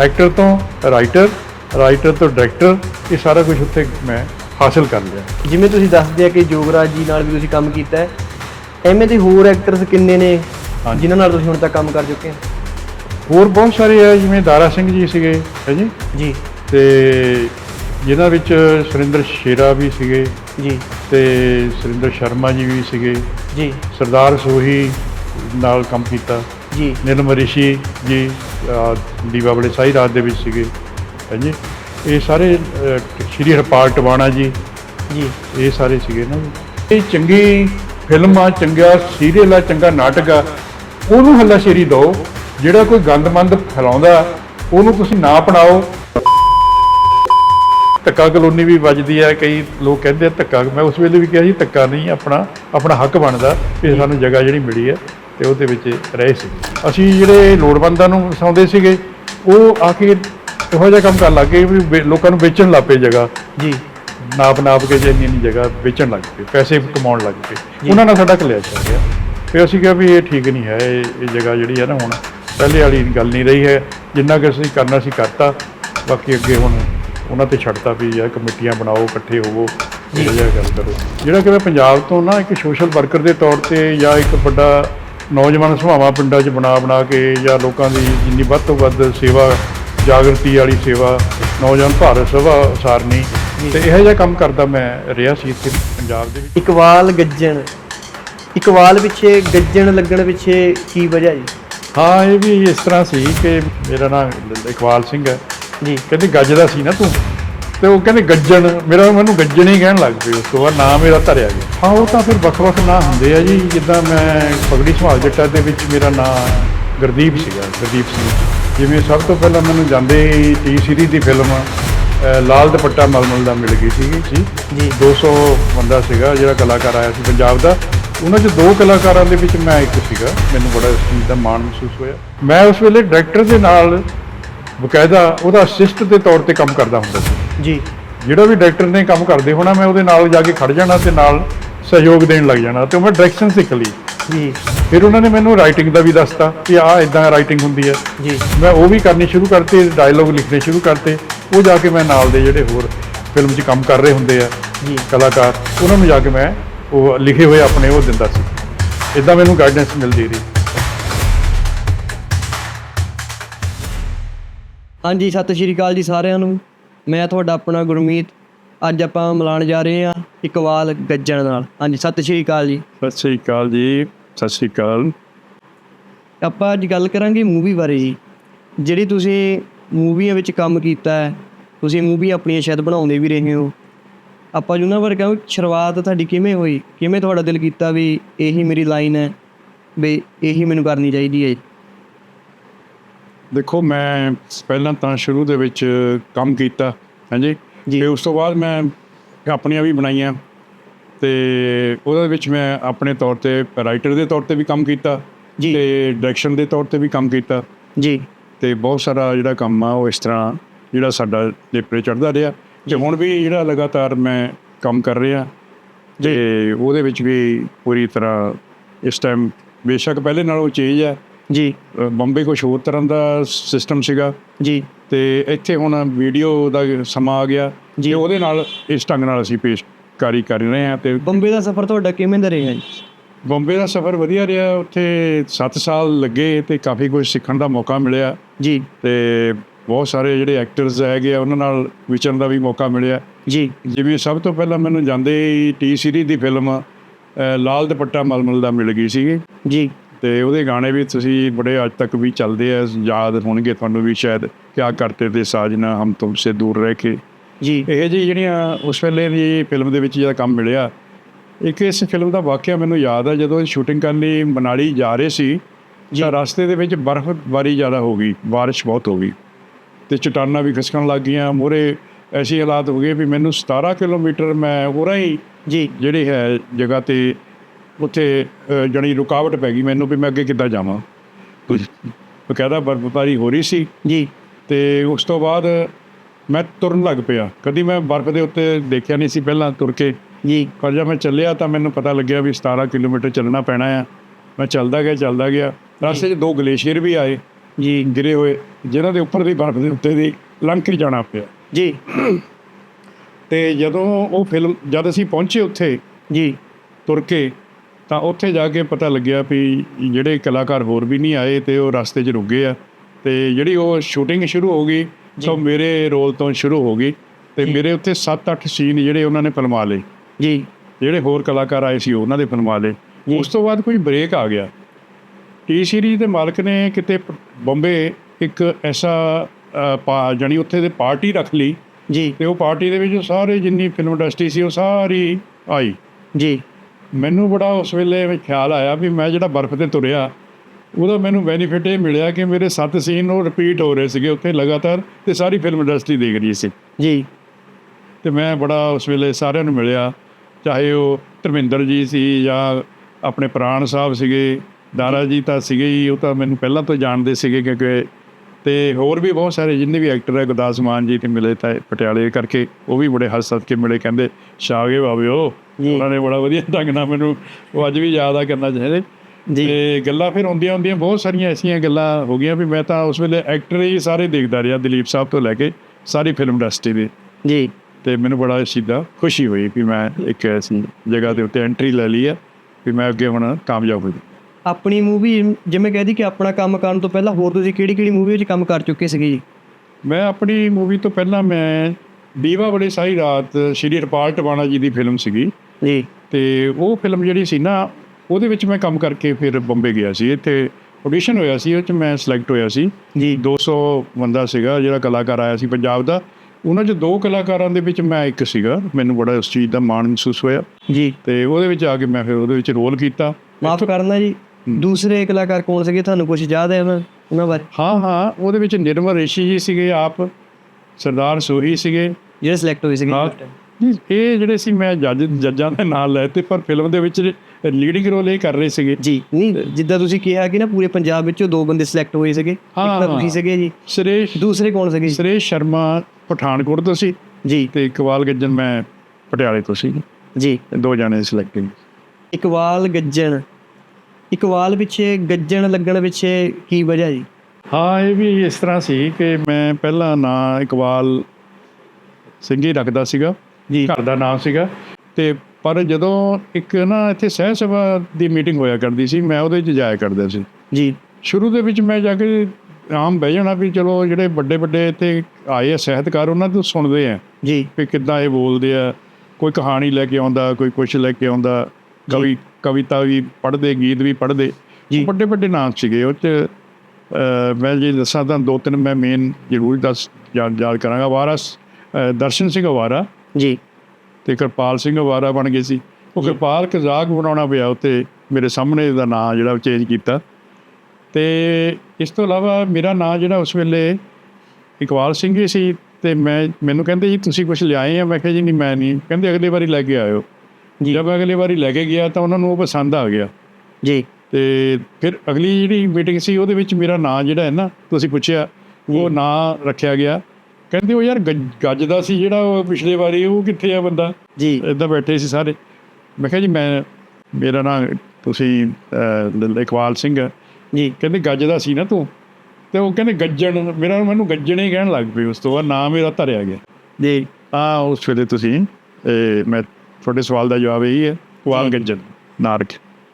Actor ਤੋਂ writer writer ਤੋਂ director ਇਹ ਸਾਰਾ ਕੁਝ ਉੱਥੇ ਮੈਂ ਹਾਸਲ ਕਰ ਲਿਆ। ਜਿਵੇਂ ਤੁਸੀਂ ਦੱਸਦੇ ਆ ਕਿ ਜੋਗਰਾਜ ਜੀ ਨਾਲ ਵੀ ਤੁਸੀਂ ਕੰਮ ਕੀਤਾ ਹੈ ਐਵੇਂ ਦੇ ਹੋਰ ਐਕਟਰਸ ਕਿੰਨੇ ਨੇ। ਜਿਨ੍ਹਾਂ ਨਾਲ ਤੁਸੀਂ ਹੁਣ ਤੱਕ ਕੰਮ ਕਰ ਚੁੱਕੇ ਹੋ? ਹੋਰ ਬਹੁਤ ਸਾਰੇ ਆ ਜਿਵੇਂ ਦਾਰਾ ਸਿੰਘ ਜੀ ਸੀਗੇ ਹੈ ਜੀ? ਜੀ। ਤੇ ਜਿਨ੍ਹਾਂ ਵਿੱਚ ਸੁਰਿੰਦਰ ਸ਼ੇਰਾ ਵੀ ਸੀਗੇ ਜੀ। ਤੇ ਸੁਰਿੰਦਰ ਸ਼ਰਮਾ ਜੀ ਵੀ ਸੀਗੇ। ਜੀ। ਸਰਦਾਰ ਸੋਹੀ ਨਾਲ ਕੰਮ ਕੀਤਾ। ਜੀ। ਨਿਰਮ ਰਿਸ਼ੀ ਜੀ ਦੀਵਾ ਬੜੇ ਸਾਈ ਰਾਤ ਦੇ ਵਿੱਚ ਸੀਗੇ। ਹਾਂਜੀ। ਇਹ ਸਾਰੇ ਸ਼੍ਰੀ ਹਰਪਾਲ ਟਵਾਣਾ ਜੀ। ਜੀ। ਇਹ ਸਾਰੇ ਸੀਗੇ ਨਾ ਜੀ। ਇਹ ਚੰਗੀ ਫਿਲਮ ਆ ਚੰਗਾ ਸੀਰੀਅਲ ਆ ਚੰਗਾ ਨਾਟਕ ਆ। ਉਹਨੂੰ ਹੱਲਾਸ਼ੇਰੀ ਦਿਓ। ਜਿਹੜਾ ਕੋਈ ਗੰਦਮੰਦ ਫੈਲਾਉਂਦਾ ਉਹਨੂੰ ਤੁਸੀਂ ਨਾ ਅਪਣਾਓ। ਧੱਕਾ ਕਲੋਨੀ ਵੀ ਵੱਜਦੀ ਹੈ ਕਈ ਲੋਕ ਕਹਿੰਦੇ ਆ ਧੱਕਾ ਮੈਂ ਉਸ ਵੇਲੇ ਵੀ ਕਿਹਾ ਜੀ ਧੱਕਾ ਨਹੀਂ ਆਪਣਾ ਆਪਣਾ ਹੱਕ ਬਣਦਾ। ਕਿ ਸਾਨੂੰ ਜਗ੍ਹਾ ਜਿਹੜੀ ਮਿਲੀ ਹੈ ਤੇ ਉਹਦੇ ਵਿੱਚ ਰਹੇ ਸੀ। ਅਸੀਂ ਜਿਹੜੇ ਲੋੜਵੰਦਾਂ ਨੂੰ ਵਸਾਉਂਦੇ ਸੀਗੇ ਉਹ ਆ ਕੇ ਇਹੋ ਜਿਹਾ ਕੰਮ ਕਰਨ ਲੱਗੇ ਵੀ ਵੇ- ਲੋਕਾਂ ਨੂੰ ਵੇਚਣ ਲੱਗ ਪਏ ਜਗ੍ਹਾ। ਜੀ। ਨਾਪ ਨਾਪ ਕੇ ਜੇ ਇੰਨੀ ਇੰਨੀ ਜਗ੍ਹਾ ਵੇਚਣ ਲੱਗ ਪਏ ਪੈਸੇ ਕਮਾਉਣ ਲੱਗ ਪਏ ਉਹਨਾਂ ਨਾਲ ਸਾਡਾ ਕਲਿਆਚ ਹੋ ਗਿਆ। ਫਿਰ ਅਸੀਂ ਕਿਹਾ ਵੀ ਇਹ ਠੀਕ ਨਹੀਂ ਹੈ ਇਹ ਇਹ ਜਗ੍ਹਾ ਜਿਹੜੀ ਹੈ ਨਾ ਹੁਣ ਪਹਿਲੇ ਵਾਲੀ ਗੱਲ ਨਹੀਂ ਰਹੀ ਹੈ। ਜਿੰਨਾ ਕਿ ਅਸੀਂ ਕਰਨਾ ਸੀ ਕਰਤਾ ਬਾਕੀ ਅੱਗੇ ਹੁਣ ਉਹਨਾਂ ਤੇ ਛੱਡਤਾ ਵੀ ਯਾਰ ਕਮੇਟੀਆਂ ਬਣਾਓ ਇਕੱਠੇ ਹੋਵੋ ਇਹ ਜਿਹਾ ਗੱਲ ਕਰੋ। ਜਿਹੜਾ ਕਿ ਮੈਂ ਪੰਜਾਬ ਤੋਂ ਨਾ ਇੱਕ ਸੋਸ਼ਲ ਵਰਕਰ ਦੇ ਤੌਰ ਤੇ ਜਾਂ ਇੱਕ ਵੱਡਾ ਨੌਜਵਾਨ ਸਭਾਵਾਂ ਪਿੰਡਾਂ 'ਚ ਬਣਾ ਬਣਾ ਕੇ ਜਾਂ ਲੋਕਾਂ ਦੀ ਜਿੰਨੀ ਵੱਧ ਤੋਂ ਵੱਧ ਸੇਵਾ ਜਾਗਰਤੀ ਵਾਲੀ ਸੇਵਾ ਨੌਜਵਾਨ ਭਾਰਤ ਸਭਾ ਸਾਰਨੀ ਤੇ ਇਹੋ ਜਿਹਾ ਕੰਮ ਕਰਦਾ ਮੈਂ ਰਿਹਾ ਸੀ ਇੱਥੇ ਪੰਜਾਬ ਦੇ ਵਿੱਚ। ਇਕਵਾਲ ਗੱਜਣ। ਇਕਵਾਲ ਪਿੱਛੇ ਗੱਜਣ ਲੱਗਣ ਪਿੱਛੇ ਕੀ ਵਜ੍ਹਾ ਜੀ? ਹਾਂ ਇਹ ਵੀ ਇਸ ਤਰ੍ਹਾਂ ਸੀ ਕਿ ਮੇਰਾ ਨਾਮ ਇਕਬਾਲ ਸਿੰਘ ਹੈ। ਜੀ। ਕਹਿੰਦੇ ਗੱਜਦਾ ਸੀ ਨਾ ਤੂੰ? ਤੇ ਉਹ ਕਹਿੰਦੇ ਗੱਜਣ ਮੇਰਾ ਮੈਨੂੰ ਗੱਜਣ ਹੀ ਕਹਿਣ ਲੱਗ ਪਏ ਉਸ ਤੋਂ ਬਾਅਦ ਨਾਮ ਮੇਰਾ ਧਰਿਆ ਗਿਆ। ਹਾਂ ਉਹ ਤਾਂ ਫਿਰ ਵੱਖ-ਵੱਖ ਨਾਂ ਹੁੰਦੇ ਆ ਜੀ ਜਿੱਦਾਂ ਮੈਂ ਪਗੜੀ ਸੰਭਾਲ ਜੱਟਾ ਦੇ ਵਿੱਚ ਮੇਰਾ ਨਾਮ ਗੁਰਦੀਪ ਸੀਗਾ ਗੁਰਦੀਪ ਸਿੰਘ ਜਿਵੇਂ ਸਭ ਤੋਂ ਪਹਿਲਾਂ ਮੈਨੂੰ ਜਾਂਦੇ ਟੀ ਸੀਰੀਜ਼ ਦੀ ਫਿਲਮ ਲਾਲ ਦੁਪੱਟਾ ਮਲਮਲ ਦਾ ਮਿਲ ਗਈ ਸੀਗੀ ਸੀ ਜੀ। 200 ਬੰਦਾ ਸੀਗਾ ਜਿਹੜਾ ਕਲਾਕਾਰ ਆਇਆ ਸੀ ਪੰਜਾਬ ਦਾ। ਉਹਨਾਂ 'ਚ ਦੋ ਕਲਾਕਾਰਾਂ ਦੇ ਵਿੱਚ ਮੈਂ ਇੱਕ ਸੀਗਾ। ਮੈਨੂੰ ਬੜਾ ਇਸ ਚੀਜ਼ ਦਾ ਮਾਣ ਮਹਿਸੂਸ ਹੋਇਆ। ਮੈਂ ਉਸ ਵੇਲੇ ਡਾਇਰੈਕਟਰ ਦੇ ਨਾਲ ਬਕਾਇਦਾ ਉਹਦਾ ਅਸਿਸਟ ਦੇ ਤੌਰ ਤੇ ਕੰਮ ਕਰਦਾ ਹੁੰਦਾ ਸੀ। ਜੀ। ਜਿਹੜਾ ਵੀ ਡਾਇਰੈਕਟਰ ਨੇ ਕੰਮ ਕਰਦੇ ਹੋਣਾ ਮੈਂ ਉਹਦੇ ਨਾਲ ਜਾ ਕੇ ਖੜ ਜਾਣਾ ਤੇ ਨਾਲ ਸਹਿਯੋਗ ਦੇਣ ਲੱਗ ਜਾਣਾ ਤੇ ਮੈਂ ਡਾਇਰੈਕਸ਼ਨ ਸਿੱਖ ਲਈ। ਜੀ। ਫਿਰ ਉਹਨਾਂ ਨੇ ਮੈਨੂੰ ਰਾਈਟਿੰਗ ਦਾ ਵੀ ਦੱਸਤਾ ਕਿ ਆਹ ਇਦਾਂ ਰਾਈਟਿੰਗ ਹੁੰਦੀ ਹੈ। ਜੀ। ਮੈਂ ਉਹ ਵੀ ਕਰਨੀ ਸ਼ੁਰੂ ਕਰਤੇ ਡਾਇਲੋਗ ਲਿਖਣੇ ਸ਼ੁਰੂ ਕਰਤੇ। ਉਹ ਜਾ ਕੇ ਮੈਂ ਨਾਲ ਦੇ ਜਿਹੜੇ ਹੋਰ ਫਿਲਮ 'ਚ ਕੰਮ ਕਰ ਰਹੇ ਹੁੰਦੇ ਆ ਜੀ। ਕਲਾਕਾਰ ਉਹਨਾਂ ਨੂੰ ਜਾ ਕੇ ਮੈਂ ਉਹ ਲਿਖੇ ਹੋਏ ਆਪਣੇ ਉਹ ਦਿੰਦਾ ਸੀ। ਇਦਾਂ ਮੈਨੂੰ ਗਾਈਡੈਂਸ ਮਿਲਦੀ ਰਹੀ। ਹਾਂਜੀ ਸਤਿ ਸ਼੍ਰੀ ਅਕਾਲ ਜੀ ਸਾਰਿਆਂ ਨੂੰ। ਮੈਂ ਤੁਹਾਡਾ ਆਪਣਾ ਗੁਰਮੀਤ ਅੱਜ ਆਪਾਂ ਮਿਲਾਣ ਜਾ ਰਹੇ ਹਾਂ ਇਕਵਾਲ ਗੱਜਣ ਨਾਲ। ਹਾਂਜੀ ਸਤਿ ਸ਼੍ਰੀ ਅਕਾਲ ਜੀ। ਸਤਿ ਸ੍ਰੀ ਅਕਾਲ ਜੀ ਸਤਿ ਸ੍ਰੀ ਅਕਾਲ। ਆਪਾਂ ਅੱਜ ਗੱਲ ਕਰਾਂਗੇ ਮੂਵੀ ਬਾਰੇ ਜੀ। ਜਿਹੜੀ ਤੁਸੀਂ ਮੂਵੀਆਂ ਵਿੱਚ ਕੰਮ ਕੀਤਾ ਹੈ ਤੁਸੀਂ ਮੂਵੀ ਆਪਣੀਆਂ ਸ਼ਾਇਦ ਬਣਾਉਂਦੇ ਵੀ ਰਹੇ ਹੋ। ਆਪਾਂ ਜੀ ਉਹਨਾਂ ਬਾਰੇ ਕਹਾਂ ਸ਼ੁਰੂਆਤ ਤੁਹਾਡੀ ਕਿਵੇਂ ਹੋਈ? ਕਿਵੇਂ ਤੁਹਾਡਾ ਦਿਲ ਕੀਤਾ ਵੀ ਇਹੀ ਮੇਰੀ ਲਾਈਨ ਹੈ ਵੀ ਇਹੀ ਮੈਨੂੰ ਕਰਨੀ ਚਾਹੀਦੀ ਹੈ ਦੇਖੋ ਮੈਂ ਪਹਿਲਾਂ ਤਾਂ ਸ਼ੁਰੂ ਦੇ ਵਿੱਚ ਕੰਮ ਕੀਤਾ ਹਾਂਜੀ? ਜੀ। ਤੇ ਉਸ ਤੋਂ ਬਾਅਦ ਮੈਂ ਆਪਣੀਆਂ ਵੀ ਬਣਾਈਆਂ ਤੇ ਉਹਦੇ ਵਿੱਚ ਮੈਂ ਆਪਣੇ ਤੌਰ ਤੇ ਰਾਈਟਰ ਦੇ ਤੌਰ ਤੇ ਵੀ ਕੰਮ ਕੀਤਾ ਜੀ। ਤੇ ਡਾਇਰੈਕਸ਼ਨ ਦੇ ਤੌਰ ਤੇ ਵੀ ਕੰਮ ਕੀਤਾ। ਜੀ। ਤੇ ਬਹੁਤ ਸਾਰਾ ਜਿਹੜਾ ਕੰਮ ਆ ਉਹ ਇਸ ਤਰ੍ਹਾਂ ਜਿਹੜਾ ਸਾਡਾ ਨੇਪਰੇ ਚੜਦਾ ਰਿਹਾ ਤੇ ਹੁਣ ਵੀ ਜਿਹੜਾ ਲਗਾਤਾਰ ਮੈਂ ਕੰਮ ਕਰ ਰਿਹਾ ਤੇ ਉਹਦੇ ਵਿੱਚ ਵੀ ਪੂਰੀ ਤਰ੍ਹਾਂ ਇਸ ਟਾਈਮ ਬੇਸ਼ੱਕ ਪਹਿਲੇ ਨਾਲੋਂ ਚੇਂਜ ਹੈ। ਜੀ। ਬੰਬੇ ਕੁਛ ਹੋਰ ਤਰ੍ਹਾਂ ਦਾ ਸਿਸਟਮ ਸੀਗਾ। ਜੀ। ਤੇ ਇੱਥੇ ਹੁਣ ਵੀਡੀਓ ਦਾ ਸਮਾਂ ਆ ਗਿਆ। ਜੀ। ਤੇ ਉਹਦੇ ਨਾਲ ਇਸ ਢੰਗ ਨਾਲ ਅਸੀਂ ਪੇਸ਼ਕਾਰੀ ਕਰ ਰਹੇ ਹਾਂ ਤੇ ਬੰਬੇ ਦਾ ਸਫ਼ਰ ਤੁਹਾਡਾ ਕਿਵੇਂ ਦਾ ਰਿਹਾ ਜੀ? ਬੰਬੇ ਦਾ ਸਫ਼ਰ ਵਧੀਆ ਰਿਹਾ। ਉੱਥੇ 7 ਸਾਲ ਲੱਗੇ ਤੇ ਕਾਫੀ ਕੁਝ ਸਿੱਖਣ ਦਾ ਮੌਕਾ ਮਿਲਿਆ। ਜੀ। ਤੇ ਬਹੁਤ ਸਾਰੇ ਜਿਹੜੇ ਐਕਟਰਸ ਹੈਗੇ ਆ ਉਹਨਾਂ ਨਾਲ ਵਿਚਰਨ ਦਾ ਵੀ ਮੌਕਾ ਮਿਲਿਆ। ਜੀ। ਜਿਵੇਂ ਸਭ ਤੋਂ ਪਹਿਲਾਂ ਮੈਨੂੰ ਜਾਂਦੇ ਟੀ ਸੀਰੀਜ਼ ਦੀ ਫਿਲਮ ਲਾਲ ਦੁਪੱਟਾ ਮਲਮਲ ਦਾ ਮਿਲ ਗਈ ਸੀਗੀ। ਜੀ। ਤੇ ਉਹਦੇ ਗਾਣੇ ਵੀ ਤੁਸੀਂ ਬੜੇ ਅੱਜ ਤੱਕ ਵੀ ਚੱਲਦੇ ਆ ਯਾਦ ਹੋਣਗੇ ਤੁਹਾਨੂੰ ਵੀ ਸ਼ਾਇਦ ਕਿਆ ਕਰਤੇ ਤੇ ਸਾਜਨਾ ਹਮ ਤੁਮਸੇ ਦੂਰ ਰਹਿ ਕੇ। ਜੀ। ਇਹ ਜੀ ਜਿਹੜੀਆਂ ਉਸ ਵੇਲੇ ਦੀ ਫਿਲਮ ਦੇ ਵਿੱਚ ਜਿਹੜਾ ਕੰਮ ਮਿਲਿਆ ਇੱਕ ਇਸ ਫਿਲਮ ਦਾ ਵਾਕਿਆ ਮੈਨੂੰ ਯਾਦ ਆ ਜਦੋਂ ਸ਼ੂਟਿੰਗ ਕਰਨ ਲਈ ਮਨਾਲੀ ਜਾ ਰਹੇ ਸੀ ਤਾਂ ਰਸਤੇ ਦੇ ਵਿੱਚ ਬਰਫ਼ਬਾਰੀ ਜ਼ਿਆਦਾ ਹੋ ਗਈ ਬਾਰਿਸ਼ ਬਹੁਤ ਹੋ ਗਈ। ਤੇ ਚਟਾਨਾਂ ਵੀ ਖਿਸਕਣ ਲੱਗ ਗਈਆਂ ਮੂਹਰੇ ਐਸੀ ਹਾਲਾਤ ਹੋ ਗਏ ਵੀ ਮੈਨੂੰ 17 ਕਿਲੋਮੀਟਰ ਮੈਂ ਹੋਰਾਂ ਹੀ ਜੀ। ਜਿਹੜੀ ਹੈ ਜਗ੍ਹਾ ਤੇ ਉੱਥੇ ਜਾਣੀ ਰੁਕਾਵਟ ਪੈ ਗਈ ਮੈਨੂੰ ਵੀ ਮੈਂ ਅੱਗੇ ਕਿੱਦਾਂ ਜਾਵਾਂ। ਬਕਾਇਦਾ ਬਰਫ਼ਬਾਰੀ ਹੋ ਰਹੀ ਸੀ। ਜੀ। ਤੇ ਉਸ ਤੋਂ ਬਾਅਦ ਮੈਂ ਤੁਰਨ ਲੱਗ ਪਿਆ। ਕਦੀ ਮੈਂ ਬਰਫ਼ ਦੇ ਉੱਤੇ ਦੇਖਿਆ ਨਹੀਂ ਸੀ ਪਹਿਲਾਂ ਤੁਰ ਕੇ। ਜੀ। ਪਰ ਜਦ ਮੈਂ ਚੱਲਿਆ ਤਾਂ ਮੈਨੂੰ ਪਤਾ ਲੱਗਿਆ ਵੀ 17 ਕਿਲੋਮੀਟਰ ਚੱਲਣਾ ਪੈਣਾ ਆ। ਮੈਂ ਚੱਲਦਾ ਗਿਆ ਚੱਲਦਾ ਗਿਆ। ਰਸਤੇ 'ਚ ਦੋ ਗਲੇਸ਼ੀਅਰ ਵੀ ਆਏ ਜੀ। ਗਿਰੇ ਹੋਏ ਜਿਨ੍ਹਾਂ ਦੇ ਉੱਪਰ ਦੀ ਬਰਫ਼ ਦੇ ਉੱਤੇ ਦੀ ਲੰਘ ਕੇ ਜਾਣਾ ਪਿਆ। ਜੀ। ਤੇ ਜਦੋਂ ਉਹ ਫਿਲਮ ਜਦ ਅਸੀਂ ਪਹੁੰਚੇ ਉੱਥੇ ਜੀ। ਤੁਰ ਕੇ ਤਾਂ ਉੱਥੇ ਜਾ ਕੇ ਪਤਾ ਲੱਗਿਆ ਵੀ ਜਿਹੜੇ ਕਲਾਕਾਰ ਹੋਰ ਵੀ ਨਹੀਂ ਆਏ ਤੇ ਉਹ ਰਸਤੇ 'ਚ ਰੁਕ ਗਏ ਆ। ਤੇ ਜਿਹੜੀ ਉਹ ਸ਼ੂਟਿੰਗ ਸ਼ੁਰੂ ਹੋ ਗਈ ਸੋ ਮੇਰੇ ਰੋਲ ਤੋਂ ਸ਼ੁਰੂ ਹੋ ਗਈ ਤੇ ਮੇਰੇ ਉੱਥੇ 7-8 ਸੀਨ ਜਿਹੜੇ ਉਹਨਾਂ ਨੇ ਫਿਲਮਾ ਲਏ। ਜੀ। ਜਿਹੜੇ ਹੋਰ ਕਲਾਕਾਰ ਆਏ ਸੀ ਉਹਨਾਂ ਦੇ ਫਿਲਮਾ ਲਏ। ਉਸ ਤੋਂ ਬਾਅਦ ਕੋਈ ਬ੍ਰੇਕ ਆ ਗਿਆ। ਟੀ ਸੀਰੀਜ਼ ਦੇ ਮਾਲਕ ਨੇ ਕਿਤੇ ਬੰਬੇ ਇੱਕ ਐਸਾ ਜਾਣੀ ਉੱਥੇ ਦੇ ਪਾਰਟੀ ਰੱਖ ਲਈ ਜੀ। ਤੇ ਉਹ ਪਾਰਟੀ ਦੇ ਵਿੱਚ ਸਾਰੇ ਜਿੰਨੀ ਫਿਲਮ ਇੰਡਸਟਰੀ ਸੀ ਉਹ ਸਾਰੀ ਆਈ। ਜੀ। ਮੈਨੂੰ ਬੜਾ ਉਸ ਵੇਲੇ ਖਿਆਲ ਆਇਆ ਵੀ ਮੈਂ ਜਿਹੜਾ ਬਰਫ਼ ਤੇ ਤੁਰਿਆ ਉਹਦਾ ਮੈਨੂੰ ਬੈਨੀਫਿਟ ਇਹ ਮਿਲਿਆ ਕਿ ਮੇਰੇ ਸੱਤ ਸੀਨ ਉਹ ਰਿਪੀਟ ਹੋ ਰਹੇ ਸੀਗੇ ਉੱਥੇ ਲਗਾਤਾਰ ਤੇ ਸਾਰੀ ਫਿਲਮ ਇੰਡਸਟਰੀ ਦੇਖ ਰਹੀ ਸੀ। ਜੀ। ਤੇ ਮੈਂ ਬੜਾ ਉਸ ਵੇਲੇ ਸਾਰਿਆਂ ਨੂੰ ਮਿਲਿਆ ਚਾਹੇ ਉਹ ਧਰਮਿੰਦਰ ਜੀ ਸੀ ਜਾਂ ਆਪਣੇ ਪ੍ਰਾਣ ਸਾਹਿਬ ਸੀਗੇ ਦਾਰਾ ਜੀ ਤਾਂ ਸੀਗੇ ਹੀ ਉਹ ਤਾਂ ਮੈਨੂੰ ਪਹਿਲਾਂ ਤੋਂ ਜਾਣਦੇ ਸੀਗੇ ਕਿਉਂਕਿ ਤੇ ਹੋਰ ਵੀ ਬਹੁਤ ਸਾਰੇ ਜਿੰਨੇ ਵੀ ਐਕਟਰ ਹੈ ਗੁਰਦਾਸ ਮਾਨ ਜੀ ਤੇ ਮਿਲੇ ਤਾਂ ਪਟਿਆਲੇ ਕਰਕੇ ਉਹ ਵੀ ਬੜੇ ਹੱਸ ਹੱਸ ਕੇ ਮਿਲੇ ਕਹਿੰਦੇ ਸ਼ਾਗੇ ਬਾਬਿਓ। ਉਹਨਾਂ ਨੇ ਬੜਾ ਵਧੀਆ ਢੰਗ ਨਾਲ ਮੈਨੂੰ ਉਹ ਅੱਜ ਵੀ ਯਾਦ ਆ ਕਰਨਾ ਚਾਹੀਦੇ। ਜੀ। ਤੇ ਗੱਲਾਂ ਫਿਰ ਹੁੰਦੀਆਂ ਹੁੰਦੀਆਂ ਬਹੁਤ ਸਾਰੀਆਂ ਐਸੀਆਂ ਗੱਲਾਂ ਹੋ ਗਈਆਂ ਵੀ ਮੈਂ ਤਾਂ ਉਸ ਵੇਲੇ ਐਕਟਰ ਹੀ ਸਾਰੇ ਦੇਖਦਾ ਰਿਹਾ ਦਲੀਪ ਸਾਹਿਬ ਤੋਂ ਲੈ ਕੇ ਸਾਰੀ ਫਿਲਮ ਇੰਡਸਟਰੀ ਦੇ। ਜੀ। ਤੇ ਮੈਨੂੰ ਬੜਾ ਦਾ ਖੁਸ਼ੀ ਹੋਈ ਵੀ ਮੈਂ ਇੱਕ ਐਸੀ ਜਗ੍ਹਾ ਦੇ ਉੱਤੇ ਐਂਟਰੀ ਲੈ ਲਈ ਹੈ ਵੀ ਮੈਂ ਅੱਗੇ ਹੁਣ ਕਾਮਯਾਬ ਹੋ ਜਾਵਾਂ। ਆਪਣੀ ਮੂਵੀ ਜਿਵੇਂ ਕਹਦੀ ਕਿ ਆਪਣਾ ਕੰਮ ਕਰਨ ਤੋਂ ਪਹਿਲਾਂ ਹੋਰ ਤੁਸੀਂ ਕਿਹੜੀ ਕਿਹੜੀ ਮੂਵੀ ਵਿੱਚ ਕੰਮ ਕਰ ਚੁੱਕੇ ਸੀਗੇ ਜੀ? ਮੈਂ ਆਪਣੀ ਮੂਵੀ ਤੋਂ ਪਹਿਲਾਂ ਮੈਂ ਦੀਵਾ ਬੜੇ ਸਾਰੀ ਰਾਤ ਸ਼੍ਰੀ ਰਪਾਲ ਟਵਾਣਾ ਜੀ ਦੀ ਫਿਲਮ ਸੀਗੀ। ਜੀ। ਤੇ ਉਹ ਫਿਲਮ ਜਿਹੜੀ ਸੀ ਨਾ ਉਹਦੇ ਵਿੱਚ ਮੈਂ ਕੰਮ ਕਰਕੇ ਫਿਰ ਬੰਬੇ ਗਿਆ ਸੀ। ਇੱਥੇ ਆਡੀਸ਼ਨ ਹੋਇਆ ਸੀ ਉਹ ਚ ਮੈਂ ਸਿਲੈਕਟ ਹੋਇਆ ਸੀ। ਜੀ। 200 ਬੰਦਾ ਸੀਗਾ ਜਿਹੜਾ ਕਲਾਕਾਰ ਆਇਆ ਸੀ ਪੰਜਾਬ ਦਾ। ਉਹਨਾਂ 'ਚ ਦੋ ਕਲਾਕਾਰਾਂ ਦੇ ਵਿੱਚ ਮੈਂ ਇੱਕ ਸੀਗਾ। ਮੈਨੂੰ ਬੜਾ ਉਸ ਚੀਜ਼ ਦਾ ਮਾਣ ਮਹਿਸੂਸ ਹੋਇਆ। ਜੀ। ਤੇ ਉਹਦੇ ਵਿੱਚ ਆ ਕੇ ਮੈਂ ਫਿਰ ਉਹਦੇ ਵਿੱਚ ਰੋਲ ਕੀਤਾ। ਮਾਫ ਕਰਨਾ ਜੀ। ਦੂਸਰੇ ਕਲਾਕਾਰ ਕੌਣ ਸੀਗੇ? ਤੁਹਾਨੂੰ ਕੁਝ ਯਾਦ ਹੈ ਉਹਨਾਂ ਉਹਨਾਂ ਬਾਰੇ? ਹਾਂ ਹਾਂ ਉਹਦੇ ਵਿੱਚ ਨਿਰਮਲ ਰਿਸ਼ੀ ਜੀ ਸੀਗੇ ਆਪ ਸਰਦਾਰ ਸੋਹੀ ਸੀਗੇ। ਜਿਹੜੇ ਸਿਲੈਕਟ ਹੋਏ ਸੀਗੇ। ਇਹ ਜਿਹੜੇ ਸੀ ਮੈਂ ਜੱਜ ਜੱਜਾਂ ਦੇ ਨਾਲ ਲੈ ਤੇ ਪਰ ਫਿਲਮ ਦੇ ਵਿੱਚ ਲੀਡਿੰਗ ਰੋਲ ਇਹ ਕਰ ਰਹੇ ਸੀਗੇ। ਜੀ ਨਹੀਂ ਜਿੱਦਾਂ ਤੁਸੀਂ ਕਿਹਾ ਕਿ ਨਾ ਪੂਰੇ ਪੰਜਾਬ ਵਿੱਚੋਂ ਦੋ ਬੰਦੇ ਸਿਲੈਕਟ ਹੋਏ ਸੀਗੇ। ਇੱਕ ਤਾਂ। ਤੁਸੀਂ ਸੀਗੇ ਜੀ। ਸੁਰੇਸ਼ ਦੂਸਰੇ ਕੌਣ ਸੀਗੇ? ਸੁਰੇਸ਼ ਸ਼ਰਮਾ ਪਠਾਨਕੋਟ ਤੋਂ ਸੀ। ਜੀ। ਤੇ ਇਕਬਾਲ ਗੱਜਨ ਮੈਂ ਪਟਿਆਲੇ ਤੋਂ ਸੀ। ਜੀ। ਦੋ ਜਾਣੇ ਸਿਲੈਕਟਿੰਗ ਇਕਵਾਲ ਗੱਜਣ ਇਕਵਾਲ ਪਿੱਛੇ ਗੱਜਣ ਲੱਗਣ ਪਿੱਛੇ ਕੀ ਵਜ੍ਹਾ ਜੀ? ਹਾਂ ਇਹ ਵੀ ਇਸ ਤਰ੍ਹਾਂ ਸੀ ਕਿ ਮੈਂ ਪਹਿਲਾਂ ਨਾਂ ਇਕਬਾਲ ਸਿੰਘ ਹੀ ਰੱਖਦਾ ਸੀਗਾ। ਜੀ। ਘਰ ਦਾ ਨਾਮ ਸੀਗਾ। ਤੇ ਪਰ ਜਦੋਂ ਇੱਕ ਨਾ ਇੱਥੇ ਸਹਿ ਸਭਾ ਦੀ ਮੀਟਿੰਗ ਹੋਇਆ ਕਰਦੀ ਸੀ ਮੈਂ ਉਹਦੇ 'ਚ ਜਾਇਆ ਕਰਦਾ ਸੀ। ਜੀ। ਸ਼ੁਰੂ ਦੇ ਵਿੱਚ ਮੈਂ ਜਾ ਕੇ ਆਮ ਬਹਿ ਜਾਣਾ ਵੀ ਚਲੋ ਜਿਹੜੇ ਵੱਡੇ ਵੱਡੇ ਇੱਥੇ ਆਏ ਆ ਸਾਹਿਤਕਾਰ ਉਹਨਾਂ ਤੋਂ ਸੁਣਦੇ ਆ। ਜੀ। ਵੀ ਕਿੱਦਾਂ ਇਹ ਬੋਲਦੇ ਆ। ਕੋਈ ਕਹਾਣੀ ਲੈ ਕੇ ਆਉਂਦਾ ਕੋਈ ਕੁਛ ਲੈ ਕੇ ਆਉਂਦਾ। ਕਵੀ ਕਵਿਤਾ ਵੀ ਪੜ੍ਹਦੇ ਗੀਤ ਵੀ ਪੜ੍ਹਦੇ। ਵੱਡੇ ਵੱਡੇ ਨਾਮ ਸੀਗੇ ਉਹ 'ਚ ਮੈਂ ਜੇ ਦੱਸਾਂ ਤਾਂ ਦੋ ਤਿੰਨ ਮੈਂ ਮੇਨ ਜ਼ਰੂਰ ਦੱਸ ਯਾਦ ਕਰਾਂਗਾ। ਵਾਰਸ ਦਰਸ਼ਨ ਸਿੰਘ ਵਾਰਾ ਜੀ। ਤੇ ਕਿਰਪਾਲ ਸਿੰਘ ਵਾਰਾ ਬਣ ਗਏ ਸੀ। ਉਹ ਕਿਰਪਾਲ ਕਜ਼ਾਕ ਬਣਾਉਣਾ ਪਿਆ ਉੱਤੇ ਮੇਰੇ ਸਾਹਮਣੇ ਦਾ ਨਾਂ ਜਿਹੜਾ ਚੇਂਜ ਕੀਤਾ। ਤੇ ਇਸ ਤੋਂ ਇਲਾਵਾ ਮੇਰਾ ਨਾਂ ਜਿਹੜਾ ਉਸ ਵੇਲੇ ਇਕਬਾਲ ਸਿੰਘ ਹੀ ਸੀ। ਤੇ ਮੈਂ ਮੈਨੂੰ ਕਹਿੰਦੇ ਜੀ ਤੁਸੀਂ ਕੁਝ ਲਿਆਏ ਆ? ਮੈਂ ਕਿਹਾ ਜੀ ਨਹੀਂ ਮੈਂ ਨਹੀਂ। ਕਹਿੰਦੇ ਅਗਲੀ ਵਾਰੀ ਲੈ ਕੇ ਆਇਓ। ਜਦ ਅਗਲੀ ਵਾਰੀ ਲੈ ਕੇ ਗਿਆ ਤਾਂ ਉਹਨਾਂ ਨੂੰ ਉਹ ਪਸੰਦ ਆ ਗਿਆ। ਜੀ। ਤੇ ਫਿਰ ਅਗਲੀ ਜਿਹੜੀ ਮੀਟਿੰਗ ਸੀ ਉਹਦੇ ਵਿੱਚ ਮੇਰਾ ਨਾਂ ਜਿਹੜਾ ਹੈ ਨਾ ਤੁਸੀਂ ਪੁੱਛਿਆ ਉਹ ਨਾਂ ਰੱਖਿਆ ਗਿਆ। ਕਹਿੰਦੇ ਉਹ ਯਾਰ ਗੱਜ- ਦਾ ਸੀ ਜਿਹੜਾ ਉਹ ਪਿਛਲੇ ਵਾਰੀ ਉਹ ਕਿੱਥੇ ਆ ਬੰਦਾ? ਜੀ। ਇਦਾਂ ਬੈਠੇ ਸੀ ਸਾਰੇ। ਮੈਂ ਕਿਹਾ ਜੀ ਮੈਂ ਮੇਰਾ ਨਾਂ ਤੁਸੀਂ ਅਹ, ਲ- ਇਕਬਾਲ ਸਿੰਘ। ਜੀ। ਕਹਿੰਦੇ ਗੱਜ ਦਾ ਸੀ ਨਾ ਤੂੰ। ਤੇ ਉਹ ਕਹਿੰਦੇ ਗੱਜਣ ਮੇਰਾ ਮੈਨੂੰ ਗੱਜਣ ਹੀ ਕਹਿਣ ਲੱਗ ਪਈ ਉਸ ਤੋਂ ਬਾਅਦ ਨਾਮ ਮੇਰਾ ਧਰਿਆ ਗਿਆ। ਜੀ। ਆ ਉਸ ਵੇਲੇ ਤੁਸੀਂ ਮੈਂ ਤੁਹਾਡੇ ਸਵਾਲ ਦਾ ਜਵਾਬ ਇਹੀ ਹੈ ਕੁਆਲ ਗੱਜਣ ਨਾਰਕ।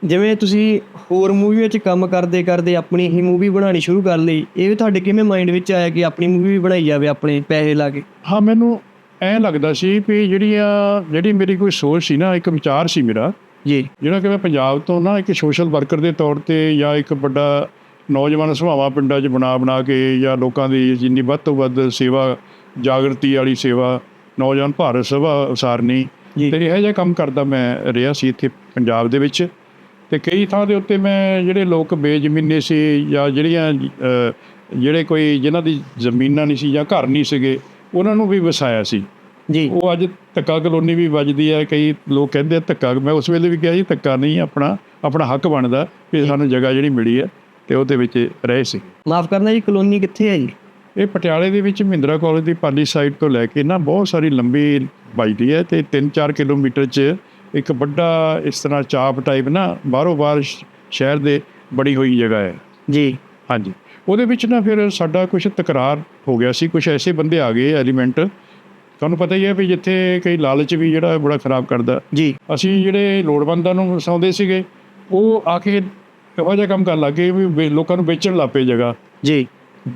ਜਿਵੇਂ ਤੁਸੀਂ ਹੋਰ ਮੂਵੀ ਵਿੱਚ ਕੰਮ ਕਰਦੇ ਕਰਦੇ ਆਪਣੀ ਹੀ ਮੂਵੀ ਬਣਾਉਣੀ ਸ਼ੁਰੂ ਕਰ ਲਈ ਇਹ ਵੀ ਤੁਹਾਡੇ ਕਿਵੇਂ ਮਾਈਂਡ ਵਿੱਚ ਆਇਆ ਕਿ ਆਪਣੀ ਮੂਵੀ ਵੀ ਬਣਾਈ ਜਾਵੇ ਆਪਣੇ ਪੈਸੇ ਲਾ ਕੇ? ਹਾਂ ਮੈਨੂੰ ਐਂ ਲੱਗਦਾ ਸੀ ਵੀ ਜਿਹੜੀ ਆ ਜਿਹੜੀ ਮੇਰੀ ਕੋਈ ਸੋਚ ਸੀ ਨਾ ਇੱਕ ਵਿਚਾਰ ਸੀ ਮੇਰਾ ਜੀ। ਜਿਹੜਾ ਕਿ ਮੈਂ ਪੰਜਾਬ ਤੋਂ ਨਾ ਇੱਕ ਸੋਸ਼ਲ ਵਰਕਰ ਦੇ ਤੌਰ ਤੇ ਜਾਂ ਇੱਕ ਵੱਡਾ ਨੌਜਵਾਨ ਸੁਭਾਵਾਂ ਪਿੰਡਾਂ 'ਚ ਬਣਾ ਬਣਾ ਕੇ ਜਾਂ ਲੋਕਾਂ ਦੀ ਜਿੰਨੀ ਵੱਧ ਤੋਂ ਵੱਧ ਸੇਵਾ ਜਾਗਰਤੀ ਵਾਲੀ ਸੇਵਾ ਨੌਜਵਾਨ ਭਾਰਤ ਸਭਾ ਉਸਾਰਨੀ ਜੀ। ਤੇ ਇਹੋ ਜਿਹਾ ਕੰਮ ਕਰਦਾ ਮੈਂ ਰਿਹਾ ਸੀ ਇੱਥੇ ਪੰਜਾਬ ਦੇ ਵਿੱਚ। ਤੇ ਕਈ ਥਾਂ ਦੇ ਉੱਤੇ ਮੈਂ ਜਿਹੜੇ ਲੋਕ ਬੇਜ਼ਮੀਨੇ ਸੀ ਜਾਂ ਜਿਹੜੀਆਂ ਜਿਹੜੇ ਕੋਈ ਜਿਨ੍ਹਾਂ ਦੀ ਜ਼ਮੀਨਾਂ ਨਹੀਂ ਸੀ ਜਾਂ ਘਰ ਨਹੀਂ ਸੀਗੇ ਉਹਨਾਂ ਨੂੰ ਵੀ ਵਸਾਇਆ ਸੀ। ਜੀ। ਉਹ ਅੱਜ ਧੱਕਾ ਕਲੋਨੀ ਵੀ ਵੱਜਦੀ ਹੈ ਕਈ ਲੋਕ ਕਹਿੰਦੇ ਆ ਧੱਕਾ ਮੈਂ ਉਸ ਵੇਲੇ ਵੀ ਕਿਹਾ ਜੀ ਧੱਕਾ ਨਹੀਂ ਆਪਣਾ ਆਪਣਾ ਹੱਕ ਬਣਦਾ ਕਿ ਸਾਨੂੰ ਜਗ੍ਹਾ ਜਿਹੜੀ ਮਿਲੀ ਹੈ ਤੇ ਉਹਦੇ ਵਿੱਚ ਰਹੇ ਸੀ। ਮਾਫ ਕਰਨਾ ਜੀ ਕਲੋਨੀ ਕਿੱਥੇ ਹੈ ਜੀ? ਇਹ ਪਟਿਆਲੇ ਦੇ ਵਿੱਚ ਮਹਿੰਦਰਾ ਕਾਲਜ ਦੀ ਪਾਲੀ ਸਾਈਡ ਤੋਂ ਲੈ ਕੇ ਨਾ ਬਹੁਤ ਸਾਰੀ ਲੰਬੀ ਵੱਜਦੀ ਹੈ ਤੇ 3-4 ਕਿਲੋਮੀਟਰ 'ਚ ਇੱਕ ਵੱਡਾ ਇਸ ਤਰ੍ਹਾਂ ਚਾਪ ਟਾਈਪ ਨਾ ਬਾਹਰੋਂ ਬਾਹਰ ਸ਼ਹਿਰ ਦੇ ਬੜੀ ਹੋਈ ਜਗ੍ਹਾ ਹੈ। ਜੀ। ਹਾਂਜੀ। ਉਹਦੇ ਵਿੱਚ ਨਾ ਫਿਰ ਸਾਡਾ ਕੁਝ ਤਕਰਾਰ ਹੋ ਗਿਆ ਸੀ ਕੁਝ ਐਸੇ ਬੰਦੇ ਆ ਗਏ ਐਲੀਮੈਂਟ ਤੁਹਾਨੂੰ ਪਤਾ ਹੀ ਹੈ ਵੀ ਜਿੱਥੇ ਕਈ ਲਾਲਚ ਵੀ ਜਿਹੜਾ ਬੜਾ ਖਰਾਬ ਕਰਦਾ। ਜੀ। ਅਸੀਂ ਜਿਹੜੇ ਲੋੜਵੰਦਾਂ ਨੂੰ ਵਸਾਉਂਦੇ ਸੀਗੇ ਉਹ ਆ ਕੇ ਇਹੋ ਜਿਹਾ ਕੰਮ ਕਰਨ ਲੱਗੇ ਵੀ ਲੋਕਾਂ ਨੂੰ ਵੇਚਣ ਲੱਗ ਪਏ ਜਗ੍ਹਾ। ਜੀ।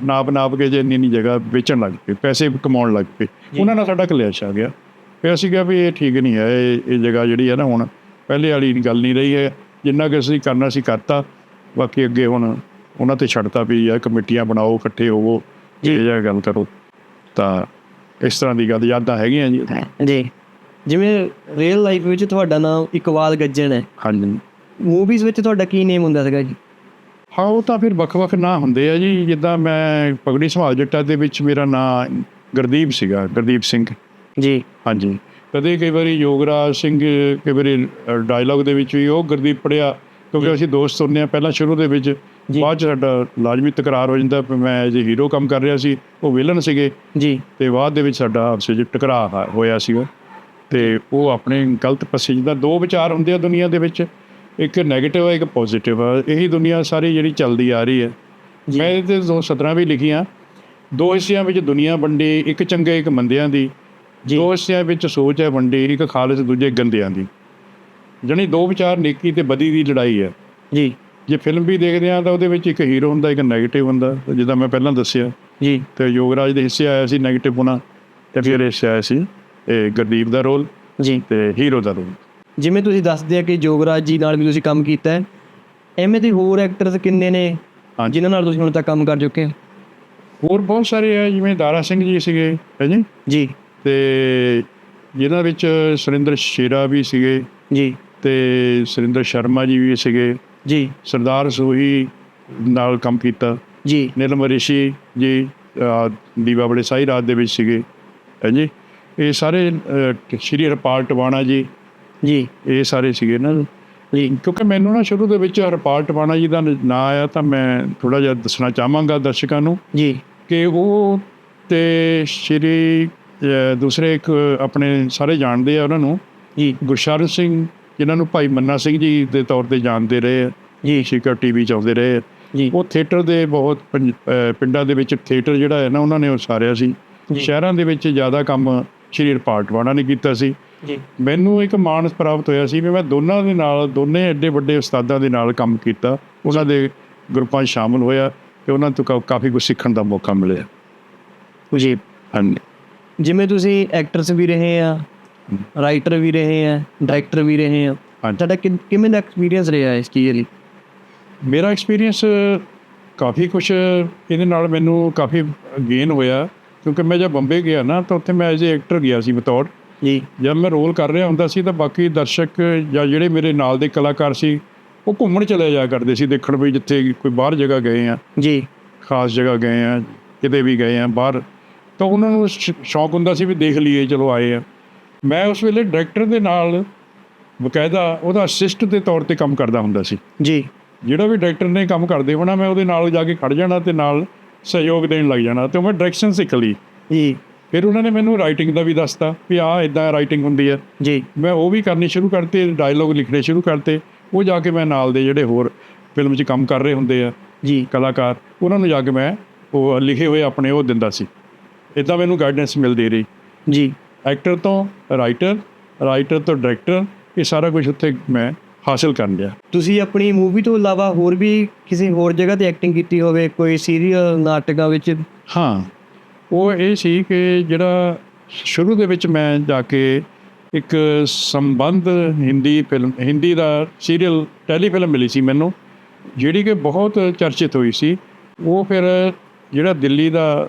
ਨਾਪ ਨਾਪ ਕੇ ਜੇ ਇੰਨੀ ਇੰਨੀ ਜਗ੍ਹਾ ਵੇਚਣ ਲੱਗ ਪਏ ਪੈਸੇ ਕਮਾਉਣ ਲੱਗ ਪਏ। ਉਹਨਾਂ ਨਾਲ ਸਾਡਾ ਕਲੇਸ਼ ਆ ਗਿਆ। ਫਿਰ ਅਸੀਂ ਕਿਹਾ ਵੀ ਇਹ ਠੀਕ ਨਹੀਂ ਹੈ ਇਹ ਇਹ ਜਗ੍ਹਾ ਜਿਹੜੀ ਹੈ ਨਾ ਹੁਣ ਪਹਿਲੇ ਵਾਲੀ ਗੱਲ ਨਹੀਂ ਰਹੀ ਹੈ। ਜਿੰਨਾ ਕਿ ਅਸੀਂ ਕਰਨਾ ਸੀ ਕਰਤਾ ਬਾਕੀ ਅੱਗੇ ਹੁਣ ਉਹਨਾਂ ਤੇ ਛੱਡਤਾ ਵੀ ਯਾਰ ਕਮੇਟੀਆਂ ਬਣਾਓ ਇਕੱਠੇ ਹੋਵੋ। ਇਹ ਜਿਹਾ ਗੱਲ ਕਰੋ। ਤਾਂ ਇਸ ਤਰ੍ਹਾਂ ਦੀ ਗੱਲ ਯਾਦਾਂ ਹੈਗੀਆਂ ਜੀ। ਜੀ। ਜਿਵੇਂ ਰੀਅਲ ਲਾਈਫ ਵਿੱਚ ਤੁਹਾਡਾ ਨਾਮ ਇਕਬਾਲ ਗੱਜਣ ਹੈ। ਹਾਂਜੀ। ਮੂਵੀਜ਼ ਵਿੱਚ ਤੁਹਾਡਾ ਕੀ ਨੇਮ ਹੁੰਦਾ ਸੀਗਾ ਜੀ? ਹਾਂ ਉਹ ਤਾਂ ਫਿਰ ਵੱਖ-ਵੱਖ ਨਾਂ ਹੁੰਦੇ ਆ ਜੀ। ਜਿੱਦਾਂ ਮੈਂ ਪਗੜੀ ਸੰਭਾਲ ਜੱਟਾ ਦੇ ਵਿੱਚ ਮੇਰਾ ਨਾਂ ਗੁਰਦੀਪ ਸੀਗਾ ਗੁਰਦੀਪ ਸਿੰਘ। ਜੀ। ਹਾਂਜੀ। ਕਦੇ ਕਈ ਵਾਰੀ ਯੋਗਰਾਜ ਸਿੰਘ ਕਈ ਵਾਰੀ ਡਾਇਲੌਗ ਦੇ ਵਿੱਚ ਵੀ ਉਹ ਗੁਰਦੀਪ ਪੜਿਆ ਕਿਉਂਕਿ ਅਸੀਂ ਦੋਸਤ ਹੁੰਦੇ ਆ ਪਹਿਲਾਂ ਸ਼ੁਰੂ ਦੇ ਵਿੱਚ। ਬਾਅਦ ਚ ਸਾਡਾ ਲਾਜ਼ਮੀ ਤਕਰਾਰ ਹੋ ਜਾਂਦਾ ਮੈਂ ਐਜ ਹੀਰੋ ਕੰਮ ਕਰ ਰਿਹਾ ਸੀ ਉਹ ਵਿਲਨ ਸੀਗੇ। ਜੀ। ਤੇ ਬਾਅਦ ਦੇ ਵਿੱਚ ਸਾਡਾ ਆਪਸ ਵਿੱਚ ਟਕਰਾਅ ਹੋਇਆ ਸੀਗਾ। ਤੇ ਉਹ ਆਪਣੇ ਗਲਤ ਪਾਸੇ ਜਿੱਦਾਂ ਦੋ ਵਿਚਾਰ ਹੁੰਦੇ ਆ ਦੁਨੀਆ ਦੇ ਵਿੱਚ ਇੱਕ ਨੈਗੇਟਿਵ ਹੈ ਇੱਕ ਪੋਜ਼ਿਟਿਵ ਹੈ ਇਹੀ ਦੁਨੀਆ ਸਾਰੀ ਜਿਹੜੀ ਚੱਲਦੀ ਆ ਰਹੀ ਹੈ। ਮੈਂ ਇਹਦੇ ਦੋ ਸਤਰਾਂ ਵੀ ਲਿਖੀਆਂ। ਦੋ ਹਿੱਸਿਆਂ ਵਿੱਚ ਦੁਨੀਆ ਵੰਡੀ ਇੱਕ ਚੰਗੇ ਇੱਕ ਮੰਦਿਆਂ ਦੀ। ਦੋ ਹਿੱਸਿਆਂ ਵਿੱਚ ਸੋਚ ਹੈ ਵੰਡੀ ਇੱਕ ਖਾਲਸ ਦੂਜੇ ਗੰਦਿਆਂ ਦੀ। ਜਣੀ ਦੋ ਵਿਚਾਰ ਨੇਕੀ ਤੇ ਬਦੀ ਦੀ ਲੜਾਈ ਹੈ। ਜੀ। ਜੇ ਫਿਲਮ ਵੀ ਦੇਖਦੇ ਆ ਤਾਂ ਉਹਦੇ ਵਿੱਚ ਇੱਕ ਹੀਰੋ ਹੁੰਦਾ ਇੱਕ ਨੈਗੇਟਿਵ ਹੁੰਦਾ। ਜਿੱਦਾਂ ਮੈਂ ਪਹਿਲਾਂ ਦੱਸਿਆ। ਜੀ। ਤੇ ਯੋਗਰਾਜ ਦੇ ਹਿੱਸੇ ਆਇਆ ਸੀ ਨੈਗੇਟਿਵ ਹੋਣਾ। ਤੇ ਫਿਰ ਹਿੱਸੇ ਆਇਆ ਸੀ ਇਹ ਗਰਦੀਪ ਦਾ ਰੋਲ ਜੀ। ਤੇ ਹੀਰੋ ਦਾ ਰੋਲ ਜਿਵੇਂ ਤੁਸੀਂ ਦੱਸਦੇ ਆ ਕਿ ਜੋਗਰਾਜ ਜੀ ਨਾਲ ਵੀ ਤੁਸੀਂ ਕੰਮ ਕੀਤਾ ਹੈ ਐਵੇਂ ਦੇ ਹੋਰ ਐਕਟਰਸ ਕਿੰਨੇ ਨੇ ਹਾਂਜੀ। ਜਿਨ੍ਹਾਂ ਨਾਲ ਤੁਸੀਂ ਹੁਣ ਤੱਕ ਕੰਮ ਕਰ ਚੁੱਕੇ ਹੋ? ਹੋਰ ਬਹੁਤ ਸਾਰੇ ਆ ਜਿਵੇਂ ਦਾਰਾ ਸਿੰਘ ਜੀ ਸੀਗੇ ਹੈ ਜੀ? ਜੀ। ਤੇ ਜਿਨ੍ਹਾਂ ਵਿੱਚ ਸੁਰਿੰਦਰ ਸ਼ੇਰਾ ਵੀ ਸੀਗੇ। ਜੀ। ਤੇ ਸੁਰਿੰਦਰ ਸ਼ਰਮਾ ਜੀ ਵੀ ਸੀਗੇ। ਜੀ। ਸਰਦਾਰ ਸੋਹੀ ਨਾਲ ਕੰਮ ਕੀਤਾ। ਜੀ। ਨਿਲਮ ਰਿਸ਼ੀ ਜੀ ਦੀਵਾ ਬੜੇ ਸਾਈ ਰਾਤ ਦੇ ਵਿੱਚ ਸੀਗੇ ਹੈ ਜੀ? ਇਹ ਸਾਰੇ ਸ਼੍ਰੀ ਹਰਪਾਲ ਟਵਾਣਾ ਜੀ ਜੀ। ਇਹ ਸਾਰੇ ਸੀਗੇ ਨਾ। ਜੀ। ਕਿਉਂਕਿ ਮੈਨੂੰ ਨਾ ਸ਼ੁਰੂ ਦੇ ਵਿੱਚ ਹਰਪਾਲ ਟਵਾਣਾ ਜੀ ਦਾ ਨਾਂ ਆਇਆ ਤਾਂ ਮੈਂ ਥੋੜਾ ਜਿਹਾ ਦੱਸਣਾ ਚਾਹਾਂਗਾ ਦਰਸ਼ਕਾਂ ਨੂੰ ਜੀ। ਕਿ ਉਹ ਤੇ ਸ਼੍ਰੀ ਦੂਸਰੇ ਇੱਕ ਆਪਣੇ ਸਾਰੇ ਜਾਣਦੇ ਆ ਉਹਨਾਂ ਨੂੰ। ਜੀ। ਗੁਰਸ਼ਰਨ ਸਿੰਘ ਜਿਨ੍ਹਾਂ ਨੂੰ ਭਾਈ ਮੰਨਾ ਸਿੰਘ ਜੀ ਦੇ ਤੌਰ ਤੇ ਜਾਣਦੇ ਰਹੇ ਜੀ। ਸ਼ਿਕਰ ਟੀਵੀ ਚ ਆਉਂਦੇ ਰਹੇ ਉਹ ਥੀਏਟਰ ਦੇ ਬਹੁਤ ਪਿੰਡਾਂ ਦੇ ਵਿੱਚ ਥੀਏਟਰ ਜਿਹੜਾ ਹੈ ਨਾ ਉਹਨਾਂ ਨੇ ਉਸਾਰਿਆ ਸੀ। ਸ਼ਹਿਰਾਂ ਦੇ ਵਿੱਚ ਜ਼ਿਆਦਾ ਕੰਮ ਸ਼੍ਰੀ ਹਰਪਾਲ ਟਵਾਣਾ ਨੇ ਕੀਤਾ ਸੀ। ਜੀ। ਮੈਨੂੰ ਇੱਕ ਮਾਣ ਪ੍ਰਾਪਤ ਹੋਇਆ ਸੀ ਵੀ ਮੈਂ ਦੋਨਾਂ ਦੇ ਨਾਲ ਦੋਨੇ ਐਡੇ ਵੱਡੇ ਉਸਤਾਦਾਂ ਦੇ ਨਾਲ ਕੰਮ ਕੀਤਾ। ਉਹਨਾਂ ਦੇ ਗਰੁੱਪਾਂ 'ਚ ਸ਼ਾਮਲ ਹੋਇਆ ਤੇ ਉਹਨਾਂ ਤੋਂ ਕਾਫੀ ਕੁਝ ਸਿੱਖਣ ਦਾ ਮੌਕਾ ਮਿਲਿਆ। ਜੀ। ਹਾਂਜੀ। ਜਿਵੇਂ ਤੁਸੀਂ ਐਕਟਰਸ ਵੀ ਰਹੇ ਆ ਰਾਈਟਰ ਵੀ ਰਹੇ ਆ ਡਾਇਰੈਕਟਰ ਵੀ ਰਹੇ ਆ। ਤੁਹਾਡਾ ਕਿਵੇਂ ਦਾ ਐਕਸਪੀਰੀਅੰਸ ਰਿਹਾ ਇਸ ਚੀਜ਼ ਲਈ? ਮੇਰਾ ਐਕਸਪੀਰੀਅੰਸ ਕਾਫੀ ਕੁਝ ਇਹਦੇ ਨਾਲ ਮੈਨੂੰ ਕਾਫੀ ਗੇਨ ਹੋਇਆ। ਕਿਉਂਕਿ ਮੈਂ ਜਦ ਬੰਬੇ ਗਿਆ ਨਾ ਤਾਂ ਉੱਥੇ ਮੈਂ ਐਜ਼ ਐਕਟਰ ਗਿਆ ਸੀ ਬਤੌਰ। ਜੀ। ਜਦ ਮੈਂ ਰੋਲ ਕਰ ਰਿਹਾ ਹੁੰਦਾ ਸੀ ਤਾਂ ਬਾਕੀ ਦਰਸ਼ਕ ਜਾਂ ਜਿਹੜੇ ਮੇਰੇ ਨਾਲ ਦੇ ਕਲਾਕਾਰ ਸੀ ਉਹ ਘੁੰਮਣ ਚਲੇ ਜਾਇਆ ਕਰਦੇ ਸੀ ਦੇਖਣ ਵੀ ਜਿੱਥੇ ਕੋਈ ਬਾਹਰ ਜਗ੍ਹਾ ਗਏ ਆ। ਜੀ। ਖਾਸ ਜਗ੍ਹਾ ਗਏ ਆ ਕਿਤੇ ਵੀ ਗਏ ਆ ਬਾਹਰ। ਤਾਂ ਉਹਨਾਂ ਨੂੰ ਸ਼ੌਕ ਹੁੰਦਾ ਸੀ ਵੀ ਦੇਖ ਲਈਏ ਚਲੋ ਆਏ ਆ। ਮੈਂ ਉਸ ਵੇਲੇ ਡਾਇਰੈਕਟਰ ਦੇ ਨਾਲ ਬਕਾਇਦਾ ਉਹਦਾ ਅਸਿਸਟ ਦੇ ਤੌਰ ਤੇ ਕੰਮ ਕਰਦਾ ਹੁੰਦਾ ਸੀ। ਜੀ। ਜਿਹੜਾ ਵੀ ਡਾਇਰੈਕਟਰ ਨੇ ਕੰਮ ਕਰਦੇ ਹੋਣਾ ਮੈਂ ਉਹਦੇ ਨਾਲ ਜਾ ਕੇ ਖੜ ਜਾਣਾ ਤੇ ਨਾਲ ਸਹਿਯੋਗ ਦੇਣ ਲੱਗ ਜਾਣਾ ਤੇ ਮੈਂ ਡਾਇਰੈਕਸ਼ਨ ਸਿੱਖ ਲਈ। ਜੀ। ਫਿਰ ਉਹਨਾਂ ਨੇ ਮੈਨੂੰ ਰਾਈਟਿੰਗ ਦਾ ਵੀ ਦੱਸਤਾ ਵੀ ਆਹ ਇਦਾਂ ਰਾਈਟਿੰਗ ਹੁੰਦੀ ਹੈ। ਜੀ। ਮੈਂ ਉਹ ਵੀ ਕਰਨੀ ਸ਼ੁਰੂ ਕਰਤੇ ਡਾਇਲੋਗ ਲਿਖਣੇ ਸ਼ੁਰੂ ਕਰਤੇ। ਉਹ ਜਾ ਕੇ ਮੈਂ ਨਾਲ ਦੇ ਜਿਹੜੇ ਹੋਰ ਫਿਲਮ 'ਚ ਕੰਮ ਕਰ ਰਹੇ ਹੁੰਦੇ ਆ ਜੀ। ਕਲਾਕਾਰ ਉਹਨਾਂ ਨੂੰ ਜਾ ਕੇ ਮੈਂ ਉਹ ਲਿਖੇ ਹੋਏ ਆਪਣੇ ਉਹ ਦਿੰਦਾ ਸੀ। ਇਦਾਂ ਮੈਨੂੰ ਗਾਈਡੈਂਸ ਮਿਲਦੀ ਰਹੀ। ਜੀ। ਐਕਟਰ ਤੋਂ ਰਾਈਟਰ ਰਾਈਟਰ ਤੋਂ ਡਾਇਰੈਕਟਰ ਇਹ ਸਾਰਾ ਕੁਝ ਉੱਥੇ ਮੈਂ ਹਾਸਲ ਕਰ ਲਿਆ ਤੁਸੀਂ ਆਪਣੀ ਮੂਵੀ ਤੋਂ ਇਲਾਵਾ ਹੋਰ ਵੀ ਕਿਸੇ ਹੋਰ ਜਗ੍ਹਾ ਤੇ ਐਕਟਿੰਗ ਕੀਤੀ ਹੋਵੇ ਕੋਈ ਸੀਰੀਅਲ ਨਾਟਕਾਂ ਵਿੱਚ? ਹਾਂ। ਉਹ ਇਹ ਸੀ ਕਿ ਜਿਹੜਾ ਸ਼ੁਰੂ ਦੇ ਵਿੱਚ ਮੈਂ ਜਾ ਕੇ ਇੱਕ ਸੰਬੰਧ ਹਿੰਦੀ ਫਿਲਮ ਹਿੰਦੀ ਦਾ ਸੀਰੀਅਲ ਟੈਲੀਫਿਲਮ ਮਿਲੀ ਸੀ ਮੈਨੂੰ ਜਿਹੜੀ ਕਿ ਬਹੁਤ ਚਰਚਿਤ ਹੋਈ ਸੀ। ਉਹ ਫਿਰ ਜਿਹੜਾ ਦਿੱਲੀ ਦਾ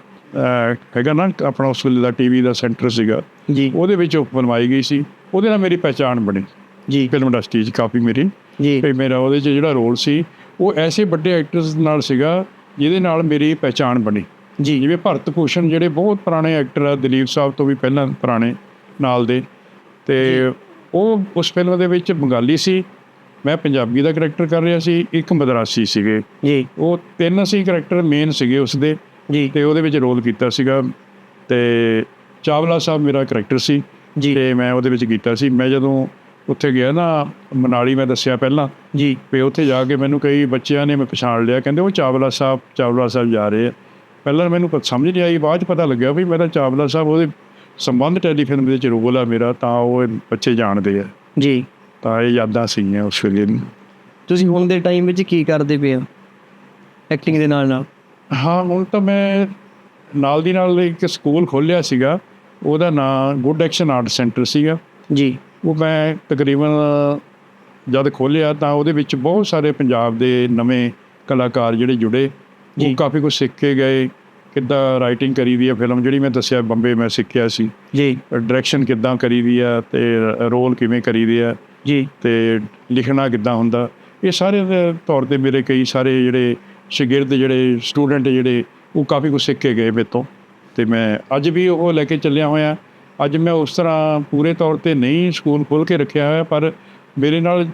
ਹੈਗਾ ਨਾ ਆਪਣਾ ਉਸ ਵੇਲੇ ਦਾ ਟੀਵੀ ਦਾ ਸੈਂਟਰ ਸੀਗਾ ਜੀ। ਉਹਦੇ ਵਿੱਚ ਉਹ ਬਣਵਾਈ ਗਈ ਸੀ। ਉਹਦੇ ਨਾਲ ਮੇਰੀ ਪਹਿਚਾਣ ਬਣੀ। ਜੀ। ਫਿਲਮ ਇੰਡਸਟਰੀ 'ਚ ਕਾਫੀ ਮੇਰੀ। ਜੀ। ਤੇ ਮੇਰਾ ਉਹਦੇ 'ਚ ਜਿਹੜਾ ਰੋਲ ਸੀ ਉਹ ਐਸੇ ਵੱਡੇ ਐਕਟਰਸ ਨਾਲ ਸੀਗਾ ਜਿਹਦੇ ਨਾਲ ਮੇਰੀ ਪਹਿਚਾਣ ਬਣੀ। ਜੀ ਜਿਵੇਂ ਭਰਤ ਭੂਸ਼ਣ ਜਿਹੜੇ ਬਹੁਤ ਪੁਰਾਣੇ ਐਕਟਰ ਆ ਦਲੀਪ ਸਾਹਿਬ ਤੋਂ ਵੀ ਪਹਿਲਾਂ ਪੁਰਾਣੇ ਨਾਲ ਦੇ। ਤੇ ਉਹ ਉਸ ਫਿਲਮ ਦੇ ਵਿੱਚ ਬੰਗਾਲੀ ਸੀ। ਮੈਂ ਪੰਜਾਬੀ ਦਾ ਕਰੈਕਟਰ ਕਰ ਰਿਹਾ ਸੀ ਇੱਕ ਮਦਰਾਸੀ ਸੀਗੇ। ਜੀ। ਉਹ ਤਿੰਨ ਅਸੀਂ ਕਰੈਕਟਰ ਮੇਨ ਸੀਗੇ ਉਸ ਦੇ। ਜੀ। ਤੇ ਉਹਦੇ ਵਿੱਚ ਰੋਲ ਕੀਤਾ ਸੀਗਾ। ਤੇ ਚਾਵਲਾ ਸਾਹਿਬ ਮੇਰਾ ਕਰੈਕਟਰ ਸੀ। ਜੀ। ਤੇ ਮੈਂ ਉਹਦੇ ਵਿੱਚ ਕੀਤਾ ਸੀ। ਮੈਂ ਜਦੋਂ ਉੱਥੇ ਗਿਆ ਨਾ ਮਨਾਲੀ ਮੈਂ ਦੱਸਿਆ ਪਹਿਲਾਂ। ਜੀ। ਵੀ ਉੱਥੇ ਜਾ ਕੇ ਮੈਨੂੰ ਕਈ ਬੱਚਿਆਂ ਨੇ ਮੈਂ ਪਛਾਣ ਲਿਆ। ਕਹਿੰਦੇ ਉਹ ਚਾਵਲਾ ਸਾਹਿਬ ਚਾਵਲਾ ਸਾਹਿਬ ਜਾ ਰਹੇ ਆ। ਪਹਿਲਾਂ ਮੈਨੂੰ ਸਮਝ ਨਹੀਂ ਆਈ ਬਾਅਦ 'ਚ ਪਤਾ ਲੱਗਿਆ ਵੀ ਮੇਰਾ ਚਾਵਲਾ ਸਾਹਿਬ ਉਹਦੇ ਸੰਬੰਧ ਟੈਲੀਫਿਲਮ ਦੇ ਵਿੱਚ ਰੋਲ ਆ ਮੇਰਾ ਤਾਂ ਉਹ ਬੱਚੇ ਜਾਣਦੇ ਆ। ਜੀ। ਤਾਂ ਇਹ ਯਾਦਾਂ ਸੀਗੀਆਂ ਉਸ ਵੇਲੇ। ਤੁਸੀਂ ਹੁਣ ਦੇ ਟਾਈਮ ਵਿੱਚ ਕੀ ਕਰਦੇ ਪਏ ਹੋ? ਐਕਟਿੰਗ ਦੇ ਨਾਲ ਨਾਲ। ਹਾਂ ਹੁਣ ਤਾਂ ਮੈਂ ਨਾਲ ਦੀ ਨਾਲ ਇੱਕ ਸਕੂਲ ਖੋਲ੍ਹਿਆ ਸੀਗਾ। ਉਹਦਾ ਨਾਂ ਗੁੱਡ ਐਕਸ਼ਨ ਆਰਟ ਸੈਂਟਰ ਸੀਗਾ। ਜੀ। ਉਹ ਮੈਂ ਤਕਰੀਬਨ ਜਦ ਖੋਲ੍ਹਿਆ ਤਾਂ ਉਹਦੇ ਵਿੱਚ ਬਹੁਤ ਸਾਰੇ ਪੰਜਾਬ ਦੇ ਨਵੇਂ ਕਲਾਕਾਰ ਜਿਹੜੇ ਜੁੜੇ। ਉਹ ਕਾਫੀ ਕੁਝ ਸਿੱਖ ਕੇ ਗਏ ਕਿੱਦਾਂ ਰਾਈਟਿੰਗ ਕਰੀਦੀ ਹੈ ਫਿਲਮ ਜਿਹੜੀ ਮੈਂ ਦੱਸਿਆ ਬੰਬੇ ਮੈਂ ਸਿੱਖਿਆ ਸੀ। ਜੀ। ਡਾਇਰੈਕਸ਼ਨ ਕਿੱਦਾਂ ਕਰੀਦੀ ਆ ਤੇ ਰੋਲ ਕਿਵੇਂ ਕਰੀਦੇ ਆ ਜੀ। ਤੇ ਲਿਖਣਾ ਕਿੱਦਾਂ ਹੁੰਦਾ। ਇਹ ਸਾਰੇ ਦੇ ਤੌਰ ਤੇ ਮੇਰੇ ਕਈ ਸਾਰੇ ਜਿਹੜੇ ਸ਼ਾਗਿਰਦ ਜਿਹੜੇ ਸਟੂਡੈਂਟ ਜਿਹੜੇ ਉਹ ਕਾਫੀ ਕੁਝ ਸਿੱਖ ਕੇ ਗਏ ਮੇਰੇ ਤੋਂ। ਤੇ ਮੈਂ ਅੱਜ ਵੀ ਉਹ ਲੈ ਕੇ ਚੱਲਿਆ ਹੋਇਆ। ਅੱਜ ਮੈਂ ਉਸ ਤਰ੍ਹਾਂ ਪੂਰੇ ਤੌਰ ਤੇ ਨਹੀਂ ਸਕੂਲ ਖੋਲ ਕੇ ਰੱਖਿਆ ਹੋਇਆ ਪਰ ਮੇਰੇ ਨਾਲ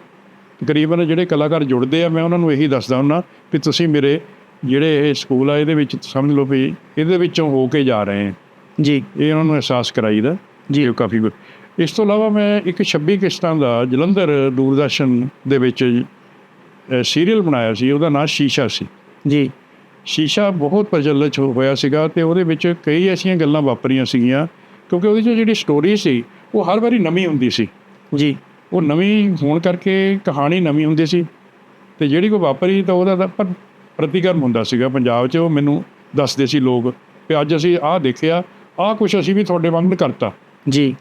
ਤਕਰੀਬਨ ਜਿਹੜੇ ਕਲਾਕਾਰ ਜੁੜਦੇ ਆ ਮੈਂ ਉਹਨਾਂ ਨੂੰ ਇਹੀ ਦੱਸਦਾ ਹੁੰਦਾ ਵੀ ਤੁਸੀਂ ਮੇਰੇ ਜਿਹੜੇ ਇਹ ਸਕੂਲ ਆ ਇਹਦੇ ਵਿੱਚ ਸਮਝ ਲਓ ਵੀ ਇਹਦੇ ਵਿੱਚੋਂ ਹੋ ਕੇ ਜਾ ਰਹੇ ਆ ਜੀ। ਇਹ ਉਹਨਾਂ ਨੂੰ ਅਹਿਸਾਸ ਕਰਾਈਦਾ ਜੀ। ਇਹ ਕਾਫੀ ਕੁ- ਇਸ ਤੋਂ ਇਲਾਵਾ ਮੈਂ ਇੱਕ 26 ਕਿਸ਼ਤਾਂ ਦਾ ਜਲੰਧਰ ਦੂਰਦਰਸ਼ਨ ਦੇ ਵਿੱਚ ਸੀਰੀਅਲ ਬਣਾਇਆ ਸੀ ਉਹਦਾ ਨਾਮ ਸ਼ੀਸ਼ਾ ਸੀ। ਜੀ। ਸ਼ੀਸ਼ਾ ਬਹੁਤ ਪ੍ਰਚਲਿਤ ਹੋਇਆ ਸੀਗਾ ਤੇ ਉਹਦੇ ਵਿੱਚ ਕਈ ਐਸੀਆਂ ਗੱਲਾਂ ਵਾਪਰੀਆਂ ਸੀਗੀਆਂ ਕਿਉਂਕਿ ਉਹਦੀ 'ਚ ਜਿਹੜੀ ਸਟੋਰੀ ਸੀ ਉਹ ਹਰ ਵਾਰੀ ਨਵੀਂ ਹੁੰਦੀ ਸੀ। ਜੀ। ਉਹ ਨਵੀਂ ਹੋਣ ਕਰਕੇ ਕਹਾਣੀ ਨਵੀਂ ਹੁੰਦੀ ਸੀ ਤੇ ਜਿਹੜੀ ਕੋਈ ਵਾਪਰੀ ਤਾਂ ਉਹਦਾ ਤਾਂ ਪਰ ਪ੍ਰਤੀਕਰਮ ਹੁੰਦਾ ਸੀਗਾ ਪੰਜਾਬ 'ਚ ਉਹ ਮੈਨੂੰ ਦੱਸਦੇ ਸੀ ਲੋਕ ਵੀ ਅੱਜ ਅਸੀਂ ਆਹ ਦੇਖਿਆ ਆਹ ਕੁਝ ਅਸੀਂ ਵੀ ਤੁਹਾਡੇ ਵਾਂਗ ਕਰਤਾ। ਜੀ।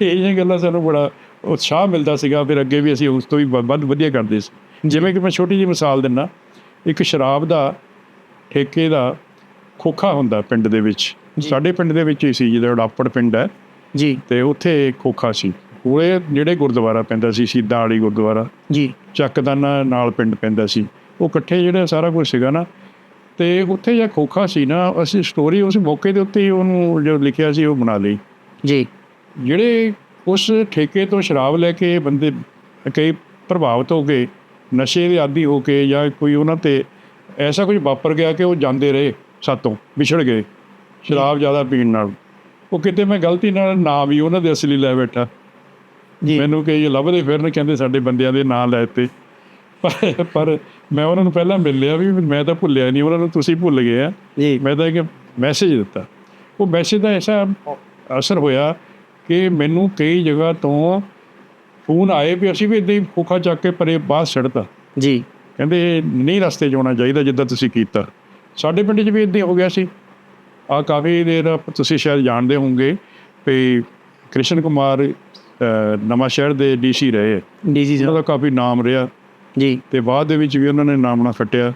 ਇਹ ਜਿਹੀਆਂ ਗੱਲਾਂ ਸਾਨੂੰ ਬੜਾ ਉਤਸ਼ਾਹ ਮਿਲਦਾ ਸੀਗਾ ਫਿਰ ਅੱਗੇ ਵੀ ਅਸੀਂ ਉਸ ਤੋਂ ਵੀ ਵੱਧ ਵਧੀਆ ਕਰਦੇ ਸੀ। ਜਿਵੇਂ ਕਿ ਮੈਂ ਛੋਟੀ ਜਿਹੀ ਮਿਸਾਲ ਦਿੰਨਾ ਇੱਕ ਸ਼ਰਾਬ ਦਾ ਠੇਕੇ ਦਾ ਖੋਖਾ ਹੁੰਦਾ ਪਿੰਡ ਦੇ ਵਿੱਚ। ਸਾਡੇ ਪਿੰਡ ਦੇ ਵਿੱਚ ਹੀ ਸੀ ਜਿਹੜਾ ਉਡਾਪੜ ਪਿੰਡ ਹੈ। ਜੀ। ਤੇ ਉੱਥੇ ਖੋਖਾ ਸੀ। ਕੋਲੇ ਜਿਹੜੇ ਗੁਰਦੁਆਰਾ ਪੈਂਦਾ ਸੀ ਸ਼ਹੀਦਾਂ ਵਾਲੀ ਗੁਰਦੁਆਰਾ। ਜੀ। ਚੱਕਦਾਨਾ ਨਾਲ ਪਿੰਡ ਪੈਂਦਾ ਸੀ। ਉਹ ਇਕੱਠੇ ਜਿਹੜਾ ਸਾਰਾ ਕੁਝ ਸੀਗਾ ਨਾ ਤੇ ਉੱਥੇ ਜਿਹੜਾ ਖੋਖਾ ਸੀ ਨਾ ਅਸੀਂ ਸਟੋਰੀ ਉਸ ਮੌਕੇ ਦੇ ਉੱਤੇ ਹੀ ਉਹਨੂੰ ਜੋ ਲਿਖਿਆ ਸੀ ਉਹ ਬਣਾ ਲਈ। ਜੀ। ਜਿਹੜੇ ਉਸ ਠੇਕੇ ਤੋਂ ਸ਼ਰਾਬ ਲੈ ਕੇ ਬੰਦੇ ਕਈ ਪ੍ਰਭਾਵਿਤ ਹੋ ਗਏ ਨਸ਼ੇ ਦੇ ਆਦੀ ਹੋ ਕੇ ਜਾਂ ਕੋਈ ਉਹਨਾਂ ਤੇ ਐਸਾ ਕੁਝ ਵਾਪਰ ਗਿਆ ਕਿ ਉਹ ਜਾਂਦੇ ਰਹੇ ਸਾਤੋਂ ਵਿਛੜ ਗਏ ਸ਼ਰਾਬ ਜ਼ਿਆਦਾ ਪੀਣ ਨਾਲ। ਉਹ ਕਿਤੇ ਮੈਂ ਗਲਤੀ ਨਾਲ ਨਾਂ ਵੀ ਉਹਨਾਂ ਦੇ ਅਸਲੀ ਲੈ ਬੈਠਾ। ਜੀ। ਮੈਨੂੰ ਕਈ ਲੱਭਦੇ ਫਿਰਨ ਕਹਿੰਦੇ ਸਾਡੇ ਬੰਦਿਆਂ ਦੇ ਨਾਂ ਲੈ ਤੇ ਪਰ ਮੈਂ ਉਹਨਾਂ ਨੂੰ ਪਹਿਲਾਂ ਮਿਲ ਲਿਆ ਵੀ ਮੈਂ ਤਾਂ ਭੁੱਲਿਆ ਨਹੀਂ ਉਹਨਾਂ ਨੂੰ ਤੁਸੀਂ ਭੁੱਲ ਗਏ ਆ। ਮੈਂ ਤਾਂ ਇੱਕ ਮੈਸੇਜ ਦਿੱਤਾ। ਉਹ ਮੈਸੇਜ ਦਾ ਐਸਾ ਅਸਰ ਹੋਇਆ ਕਿ ਮੈਨੂੰ ਕਈ ਜਗ੍ਹਾ ਤੋਂ ਫੋਨ ਆਏ ਵੀ ਅਸੀਂ ਵੀ ਇਦਾਂ ਹੀ ਖੋਖਾ ਚੱਕ ਕੇ ਪਰੇ ਬਾਹਰ ਛੱਡਤਾ ਜੀ। ਕਹਿੰਦੇ ਨਹੀਂ ਰਸਤੇ 'ਚ ਆਉਣਾ ਚਾਹੀਦਾ ਜਿੱਦਾਂ ਤੁਸੀਂ ਕੀਤਾ। ਸਾਡੇ ਪਿੰਡ 'ਚ ਵੀ ਇਦਾਂ ਹੋ ਗਿਆ ਸੀ। ਆ ਕਾਫੀ ਦੇਰ ਤੁਸੀਂ ਸ਼ਾਇਦ ਜਾਣਦੇ ਹੋਵੋਗੇ ਵੀ ਕ੍ਰਿਸ਼ਨ ਕੁਮਾਰ ਨਵਾਂ ਸ਼ਹਿਰ ਦੇ ਡੀਸੀ ਰਹੇ। ਡੀਸੀ ਦਾ ਕਾਫੀ ਨਾਮ ਰਿਹਾ। ਜੀ। ਤੇ ਬਾਅਦ ਦੇ ਵਿੱਚ ਵੀ ਉਹਨਾਂ ਨੇ ਨਾਮ ਨਾ ਖੱਟਿਆ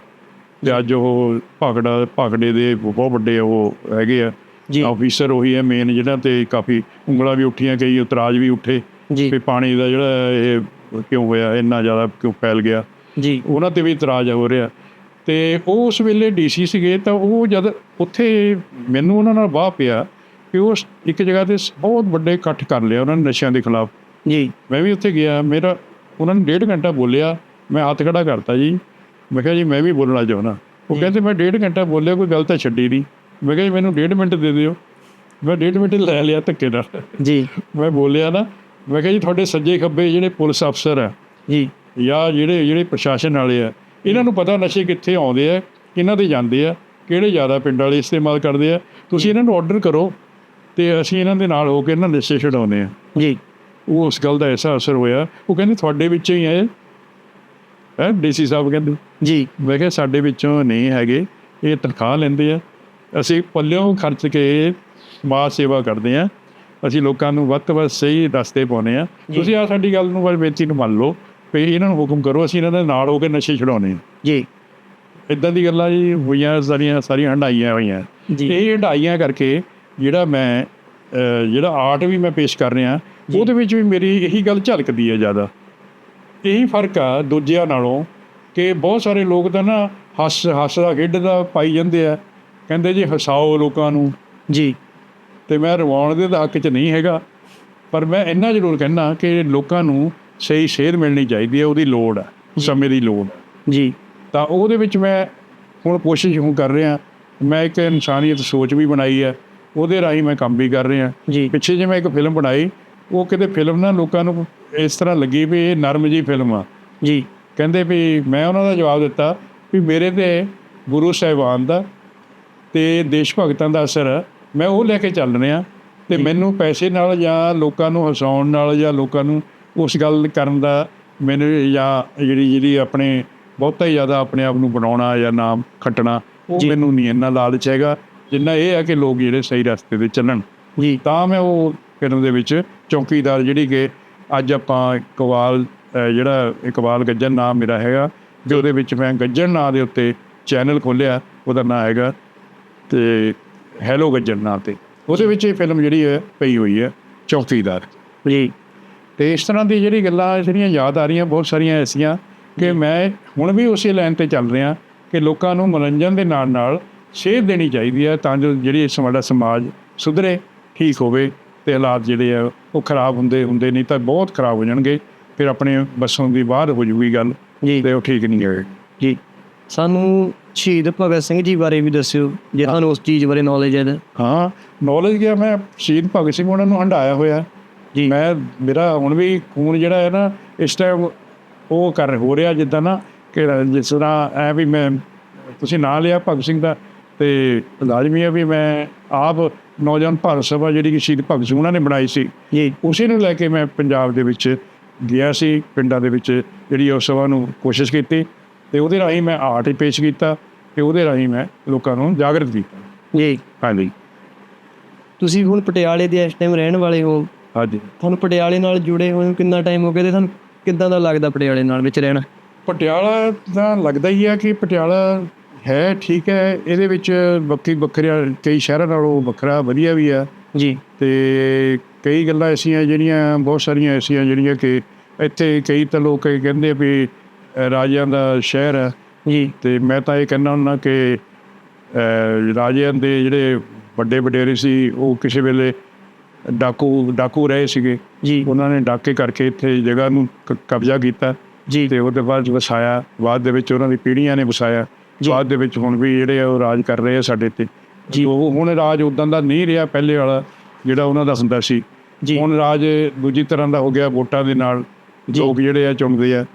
ਤੇ ਅੱਜ ਉਹ ਭਾਗੜਾ ਭਾਗੜੇ ਦੇ ਬਹੁਤ ਵੱਡੇ ਉਹ ਹੈਗੇ ਆ। ਜੀ। ਆਫੀਸਰ ਉਹੀ ਹੈ ਮੇਨ ਜਿਹੜਾ ਤੇ ਕਾਫੀ ਉਂਗਲਾਂ ਵੀ ਉੱਠੀਆਂ ਕਈ ਉਤਰਾਜ ਵੀ ਉੱਠੇ ਵੀ ਪਾਣੀ ਦਾ ਜਿਹੜਾ ਇਹ ਕਿਉਂ ਹੋਇਆ ਇੰਨਾ ਜ਼ਿਆਦਾ ਕਿਉਂ ਫੈਲ ਗਿਆ। ਜੀ। ਉਹਨਾਂ ਤੇ ਵੀ ਇਤਰਾਜ਼ ਹੋ ਰਿਹਾ। ਤੇ ਉਹ ਉਸ ਵੇਲੇ ਡੀਸੀ ਸੀਗੇ ਤਾਂ ਉਹ ਜਦ ਉੱਥੇ ਮੈਨੂੰ ਉਹਨਾਂ ਨਾਲ ਵਾਹ ਪਿਆ ਕਿ ਉਹ ਇੱਕ ਜਗ੍ਹਾ ਤੇ ਬਹੁਤ ਵੱਡੇ ਇਕੱਠ ਕਰ ਲਿਆ ਉਹਨਾਂ ਨੇ ਨਸ਼ਿਆਂ ਦੇ ਖਿਲਾਫ। ਜੀ। ਮੈਂ ਵੀ ਉੱਥੇ ਗਿਆ ਮੇਰਾ ਉਹਨਾਂ ਨੇ ਡੇਢ ਘੰਟਾ ਬੋਲਿਆ ਮੈਂ ਹੱਥ ਖੜਾ ਕਰਤਾ ਜੀ। ਮੈਂ ਕਿਹਾ ਜੀ ਮੈਂ ਵੀ ਬੋਲਣਾ ਚਾਹੁੰਦਾ ਉਹ। ਕਹਿੰਦੇ ਮੈਂ ਡੇਢ ਘੰਟਾ ਬੋਲਿਆ ਕੋਈ ਗੱਲ ਤਾਂ ਛੱਡੀ ਨਹੀਂ ਮੈਂ ਕਿਹਾ ਜੀ ਮੈਨੂੰ ਡੇਢ ਮਿੰਟ ਦੇ ਦਿਓ। ਮੈਂ ਡੇਢ ਮਿੰਟ ਲੈ ਲਿਆ ਧੱਕੇ ਨਾਲ। ਜੀ। ਮੈਂ ਬੋਲਿਆ ਨਾ ਮੈਂ ਕਿਹਾ ਜੀ ਤੁਹਾਡੇ ਸੱਜੇ ਖੱਬੇ ਜਿਹੜੇ ਪੁਲਿਸ ਅਫਸਰ ਆ ਜੀ। ਜਾਂ ਜਿਹੜੇ ਜਿਹੜੇ ਪ੍ਰਸ਼ਾਸਨ ਵਾਲੇ ਆ ਇਹਨਾਂ ਨੂੰ ਪਤਾ ਨਸ਼ੇ ਕਿੱਥੇ ਆਉਂਦੇ ਆ ਕਿਹਨਾਂ ਦੇ ਜਾਂਦੇ ਆ ਕਿਹੜੇ ਜ਼ਿਆਦਾ ਪਿੰਡ ਵਾਲੇ ਇਸਤੇਮਾਲ ਕਰਦੇ ਆ। ਤੁਸੀਂ ਇਹਨਾਂ ਨੂੰ ਆਰਡਰ ਕਰੋ ਤੇ ਅਸੀਂ ਇਹਨਾਂ ਦੇ ਨਾਲ ਹੋ ਕੇ ਇਹਨਾਂ ਨਸ਼ੇ ਛਡਾਉਂਦੇ ਆ। ਜੀ। ਉਹ ਉਸ ਗੱਲ ਦਾ ਐਸਾ ਅਸਰ ਹੋਇਆ। ਉਹ ਕਹਿੰਦੇ ਤੁਹਾਡੇ ਵਿੱਚੋਂ ਹੀ ਹੈ ਹੈ ਡੀਸੀ ਸਾਹਿਬ ਕਹਿੰਦੇ? ਜੀ। ਮੈਂ ਕਿਹਾ ਸਾਡੇ ਵਿੱਚੋਂ ਨਹੀਂ ਹੈਗੇ ਇਹ ਤਨਖਾਹ ਲੈਂਦੇ ਆ। ਅਸੀਂ ਪੱਲਿਓਂ ਖਰਚ ਕੇ ਸਮਾਜ ਸੇਵਾ ਕਰਦੇ ਆ। ਅਸੀਂ ਲੋਕਾਂ ਨੂੰ ਵੱਧ ਤੋਂ ਵੱਧ ਸਹੀ ਰਸਤੇ ਪਾਉਂਦੇ ਆ। ਤੁਸੀਂ ਆ ਸਾਡੀ ਗੱਲ ਨੂੰ ਬਸ ਬੇਨਤੀ ਨੂੰ ਮੰਨ ਲਓ ਵੀ ਇਹਨਾਂ ਨੂੰ ਹੁਕਮ ਕਰੋ ਅਸੀਂ ਇਹਨਾਂ ਦੇ ਨਾਲ ਹੋ ਕੇ ਨਸ਼ੇ ਛਡਾਉਣੇ ਜੀ। ਇਦਾਂ ਦੀ ਗੱਲਾਂ ਜੀ ਹੋਈਆਂ ਸਾਰੀਆਂ ਸਾਰੀਆਂ ਹੰਡਾਈਆਂ ਹੋਈਆਂ। ਇਹ ਹੰਡਾਈਆਂ ਕਰਕੇ ਜਿਹੜਾ ਮੈਂ ਜਿਹੜਾ ਆਰਟ ਵੀ ਮੈਂ ਪੇਸ਼ ਕਰ ਰਿਹਾ। ਉਹਦੇ ਵਿੱਚ ਵੀ ਮੇਰੀ ਇਹੀ ਗੱਲ ਝਲਕਦੀ ਹੈ ਜ਼ਿਆਦਾ। ਇਹੀ ਫ਼ਰਕ ਆ ਦੂਜਿਆਂ ਨਾਲੋਂ ਕਿ ਬਹੁਤ ਸਾਰੇ ਲੋਕ ਤਾਂ ਨਾ ਹੱਸ ਹੱਸਦਾ ਖੇਡਦਾ ਪਾਈ ਜਾਂਦੇ ਆ। ਕਹਿੰਦੇ ਜੀ ਹਸਾਓ ਲੋਕਾਂ ਨੂੰ। ਜੀ। ਤੇ ਮੈਂ ਰਵਾਉਣ ਦੇ ਹੱਕ 'ਚ ਨਹੀਂ ਹੈਗਾ। ਪਰ ਮੈਂ ਇੰਨਾ ਜ਼ਰੂਰ ਕਹਿਣਾ ਕਿ ਲੋਕਾਂ ਨੂੰ ਸਹੀ ਸੇਧ ਮਿਲਣੀ ਚਾਹੀਦੀ ਹੈ ਉਹਦੀ ਲੋੜ ਹੈ ਸਮੇਂ ਦੀ ਲੋੜ। ਜੀ। ਤਾਂ ਉਹਦੇ ਵਿੱਚ ਮੈਂ ਹੁਣ ਕੋਸ਼ਿਸ਼ ਹੁਣ ਕਰ ਰਿਹਾ। ਮੈਂ ਇੱਕ ਇਨਸਾਨੀਅਤ ਸੋਚ ਵੀ ਬਣਾਈ ਹੈ ਉਹਦੇ ਰਾਹੀਂ ਮੈਂ ਕੰਮ ਵੀ ਕਰ ਰਿਹਾ। ਜੀ। ਪਿੱਛੇ ਜੇ ਮੈਂ ਇੱਕ ਫਿਲਮ ਬਣਾਈ ਉਹ ਕਿਤੇ ਫਿਲਮ ਨਾ ਲੋਕਾਂ ਨੂੰ ਇਸ ਤਰ੍ਹਾਂ ਲੱਗੀ ਵੀ ਇਹ ਨਰਮ ਜੀ ਫਿਲਮ ਆ। ਜੀ। ਕਹਿੰਦੇ ਵੀ ਮੈਂ ਉਹਨਾਂ ਦਾ ਜਵਾਬ ਦਿੱਤਾ ਵੀ ਮੇਰੇ ਤੇ ਗੁਰੂ ਸਾਹਿਬਾਨ ਦਾ ਤੇ ਦੇਸ਼ ਭਗਤਾਂ ਦਾ ਅਸਰ ਆ। ਮੈਂ ਉਹ ਲੈ ਕੇ ਚੱਲ ਰਿਹਾ ਤੇ ਮੈਨੂੰ ਪੈਸੇ ਨਾਲ ਜਾਂ ਲੋਕਾਂ ਨੂੰ ਹਸਾਉਣ ਨਾਲ ਜਾਂ ਲੋਕਾਂ ਨੂੰ ਉਸ ਗੱਲ ਕਰਨ ਦਾ ਮੈਨੂੰ ਜਾਂ ਜਿਹੜੀ ਜਿਹੜੀ ਆਪਣੇ ਬਹੁਤਾ ਹੀ ਜ਼ਿਆਦਾ ਆਪਣੇ ਆਪ ਨੂੰ ਬਣਾਉਣਾ ਜਾਂ ਨਾਮ ਖੱਟਣਾ ਉਹ। ਮੈਨੂੰ ਨਹੀਂ ਇੰਨਾ ਲਾਲਚ ਹੈਗਾ ਜਿੰਨਾ ਇਹ ਹੈ ਕਿ ਲੋਕ ਜਿਹੜੇ ਸਹੀ ਰਸਤੇ ਤੇ ਚੱਲਣ। ਜੀ। ਤਾਂ ਮੈਂ ਉਹ ਫਿਲਮ ਦੇ ਵਿੱਚ ਚੌਕੀਦਾਰ ਜਿਹੜੀ ਕਿ ਅੱਜ ਆਪਾਂ ਇਕਬਾਲ ਜਿਹੜਾ ਇਕਬਾਲ ਗੱਜਣ ਨਾਮ ਮੇਰਾ ਹੈਗਾ ਤੇ ਉਹਦੇ ਵਿੱਚ ਮੈਂ ਗੱਜਣ ਨਾਂ ਦੇ ਉੱਤੇ ਚੈਨਲ ਖੋਲਿਆ ਉਹਦਾ ਨਾਮ ਹੈਗਾ ਤੇ ਹੈਲੋ ਗੱਜਣ ਨਾਂ ਤੇ। ਉਹਦੇ ਵਿੱਚ ਇਹ ਫਿਲਮ ਜਿਹੜੀ ਹੈ ਪਈ ਹੋਈ ਹੈ ਚੌਕੀਦਾਰ। ਜੀ। ਤੇ ਇਸ ਤਰ੍ਹਾਂ ਦੀ ਜਿਹੜੀ ਗੱਲਾਂ ਜਿਹੜੀਆਂ ਯਾਦ ਆ ਰਹੀਆਂ ਬਹੁਤ ਸਾਰੀਆਂ ਐਸੀਆਂ ਕਿ ਮੈਂ ਹੁਣ ਵੀ ਉਸੇ ਲਾਈਨ ਤੇ ਚੱਲ ਰਿਹਾ ਕਿ ਲੋਕਾਂ ਨੂੰ ਮਨੋਰੰਜਨ ਦੇ ਨਾਲ ਨਾਲ ਸੇਧ ਦੇਣੀ ਚਾਹੀਦੀ ਹੈ ਤਾਂ ਜੋ ਜਿਹੜੀ ਸਾਡਾ ਸਮਾਜ ਸੁਧਰੇ ਠੀਕ ਹੋਵੇ। ਤੇ ਹਾਲਾਤ ਜਿਹੜੇ ਆ ਉਹ ਖਰਾਬ ਹੁੰਦੇ ਹੁੰਦੇ ਨਹੀਂ ਤਾਂ ਬਹੁਤ ਖਰਾਬ ਹੋ ਜਾਣਗੇ। ਫਿਰ ਆਪਣੇ ਬਸੋਂ ਦੀ ਬਾਹਰ ਹੋ ਜੂਗੀ ਗੱਲ ਤੇ ਉਹ ਠੀਕ ਨਹੀਂ ਹੋਏ ਜੀ। ਸਾਨੂੰ ਸ਼ਹੀਦ ਭਗਤ ਸਿੰਘ ਜੀ ਬਾਰੇ ਵੀ ਦੱਸਿਓ ਜੇ ਤੁਹਾਨੂੰ ਉਸ ਚੀਜ਼ ਬਾਰੇ ਨੌਲੇਜ ਹੈ ਤਾਂ। ਹਾਂ ਨੌਲੇਜ ਗਿਆ ਮੈਂ ਸ਼ਹੀਦ ਭਗਤ ਸਿੰਘ ਉਹਨਾਂ ਨੂੰ ਹੰਡਾਇਆ ਹੋਇਆ। ਜੀ। ਮੈਂ ਮੇਰਾ ਹੁਣ ਵੀ ਖੂਨ ਜਿਹੜਾ ਹੈ ਨਾ ਇਸ ਟਾਈਮ ਉਹ ਕਰ ਹੋ ਰਿਹਾ ਜਿੱਦਾਂ ਨਾ ਕਿ ਜਿਸ ਤਰ੍ਹਾਂ ਐ ਵੀ ਮੈਂ ਤੁਸੀਂ ਨਾਂ ਲਿਆ ਭਗਤ ਸਿੰਘ ਦਾ ਤੇ ਲਾਜ਼ਮੀ ਹੈ ਵੀ ਮੈਂ ਆਪ ਨੌਜਵਾਨ ਭਾਰਤ ਸਭਾ ਜਿਹੜੀ ਕਿ ਸ਼ਹੀਦ ਭਗਤ ਸਿੰਘ ਉਹਨਾਂ ਨੇ ਬਣਾਈ ਸੀ ਜੀ। ਉਸੇ ਨੂੰ ਲੈ ਕੇ ਮੈਂ ਪੰਜਾਬ ਦੇ ਵਿੱਚ ਗਿਆ ਸੀ ਪਿੰਡਾਂ ਦੇ ਵਿੱਚ ਜਿਹੜੀ ਉਸ ਸਭਾ ਨੂੰ ਕੋਸ਼ਿਸ਼ ਕੀਤੀ ਤੇ ਉਹਦੇ ਰਾਹੀਂ ਮੈਂ ਆਰਟ ਪੇਸ਼ ਕੀਤਾ ਤੇ ਉਹਦੇ ਰਾਹੀਂ ਮੈਂ ਲੋਕਾਂ ਨੂੰ ਜਾਗਰਤ ਕੀਤਾ। ਜੀ। ਹਾਂਜੀ। ਤੁਸੀਂ ਹੁਣ ਪਟਿਆਲੇ ਦੇ ਇਸ ਟਾਈਮ ਰਹਿਣ ਵਾਲੇ ਹੋ। ਹਾਂਜੀ। ਤੁਹਾਨੂੰ ਪਟਿਆਲੇ ਨਾਲ ਜੁੜੇ ਹੋਏ ਕਿੰਨਾ ਟਾਈਮ ਹੋ ਗਿਆ ਤੇ ਤੁਹਾਨੂੰ ਕਿੱਦਾਂ ਦਾ ਲੱਗਦਾ ਪਟਿਆਲੇ ਨਾਲ ਵਿੱਚ ਰਹਿਣਾ? ਪਟਿਆਲਾ ਤਾਂ ਲੱਗਦਾ ਹੀ ਆ ਕਿ ਪਟਿਆਲਾ ਹੈ ਠੀਕ ਹੈ। ਇਹਦੇ ਵਿੱਚ ਵੱਖਰੀ ਵੱਖਰੀਆਂ ਕਈ ਸ਼ਹਿਰਾਂ ਨਾਲੋਂ ਵੱਖਰਾ ਵਧੀਆ ਵੀ ਆ। ਜੀ। ਤੇ ਕਈ ਗੱਲਾਂ ਐਸੀਆਂ ਜਿਹੜੀਆਂ ਬਹੁਤ ਸਾਰੀਆਂ ਐਸੀਆਂ ਜਿਹੜੀਆਂ ਕਿ ਇੱਥੇ ਕਈ ਤਾਂ ਲੋਕ ਇਹ ਕਹਿੰਦੇ ਵੀ ਰਾਜਿਆਂ ਦਾ ਸ਼ਹਿਰ ਹੈ ਜੀ। ਤੇ ਮੈਂ ਤਾਂ ਇਹ ਕਹਿੰਦਾ ਹੁੰਦਾ ਕਿ ਰਾਜਿਆਂ ਦੇ ਜਿਹੜੇ ਵੱਡੇ ਵਡੇਰੇ ਸੀ ਉਹ ਕਿਸੇ ਵੇਲੇ ਡਾਕੂ ਡਾਕੂ ਰਹੇ ਸੀਗੇ। ਜੀ। ਉਹਨਾਂ ਨੇ ਡਾਕੇ ਕਰਕੇ ਇੱਥੇ ਜਗ੍ਹਾ ਨੂੰ ਕਬਜ਼ਾ ਕੀਤਾ। ਜੀ। ਤੇ ਉਹਦੇ ਬਾਅਦ ਵਸਾਇਆ। ਬਾਅਦ ਦੇ ਵਿੱਚ ਉਹਨਾਂ ਦੀ ਪੀੜ੍ਹੀਆਂ ਨੇ ਵਸਾਇਆ। ਬਾਅਦ ਦੇ ਵਿੱਚ ਹੁਣ ਵੀ ਜਿਹੜੇ ਆ ਉਹ ਰਾਜ ਕਰ ਰਹੇ ਆ ਸਾਡੇ ਤੇ। ਜੀ। ਉਹ ਹੁਣ ਰਾਜ ਉਦਾਂ ਦਾ ਨਹੀਂ ਰਿਹਾ ਪਹਿਲੇ ਵਾਲਾ ਜਿਹੜਾ ਉਹਨਾਂ ਦਾ ਹੁੰਦਾ ਸੀ। ਹੁਣ ਰਾਜ ਦੂਜੀ ਤਰ੍ਹਾਂ ਦਾ ਹੋ ਗਿਆ ਵੋਟਾਂ ਦੇ ਨਾਲ। ਲੋਕ ਜਿਹੜੇ ਆ ਚੁਣਦੇ ਆ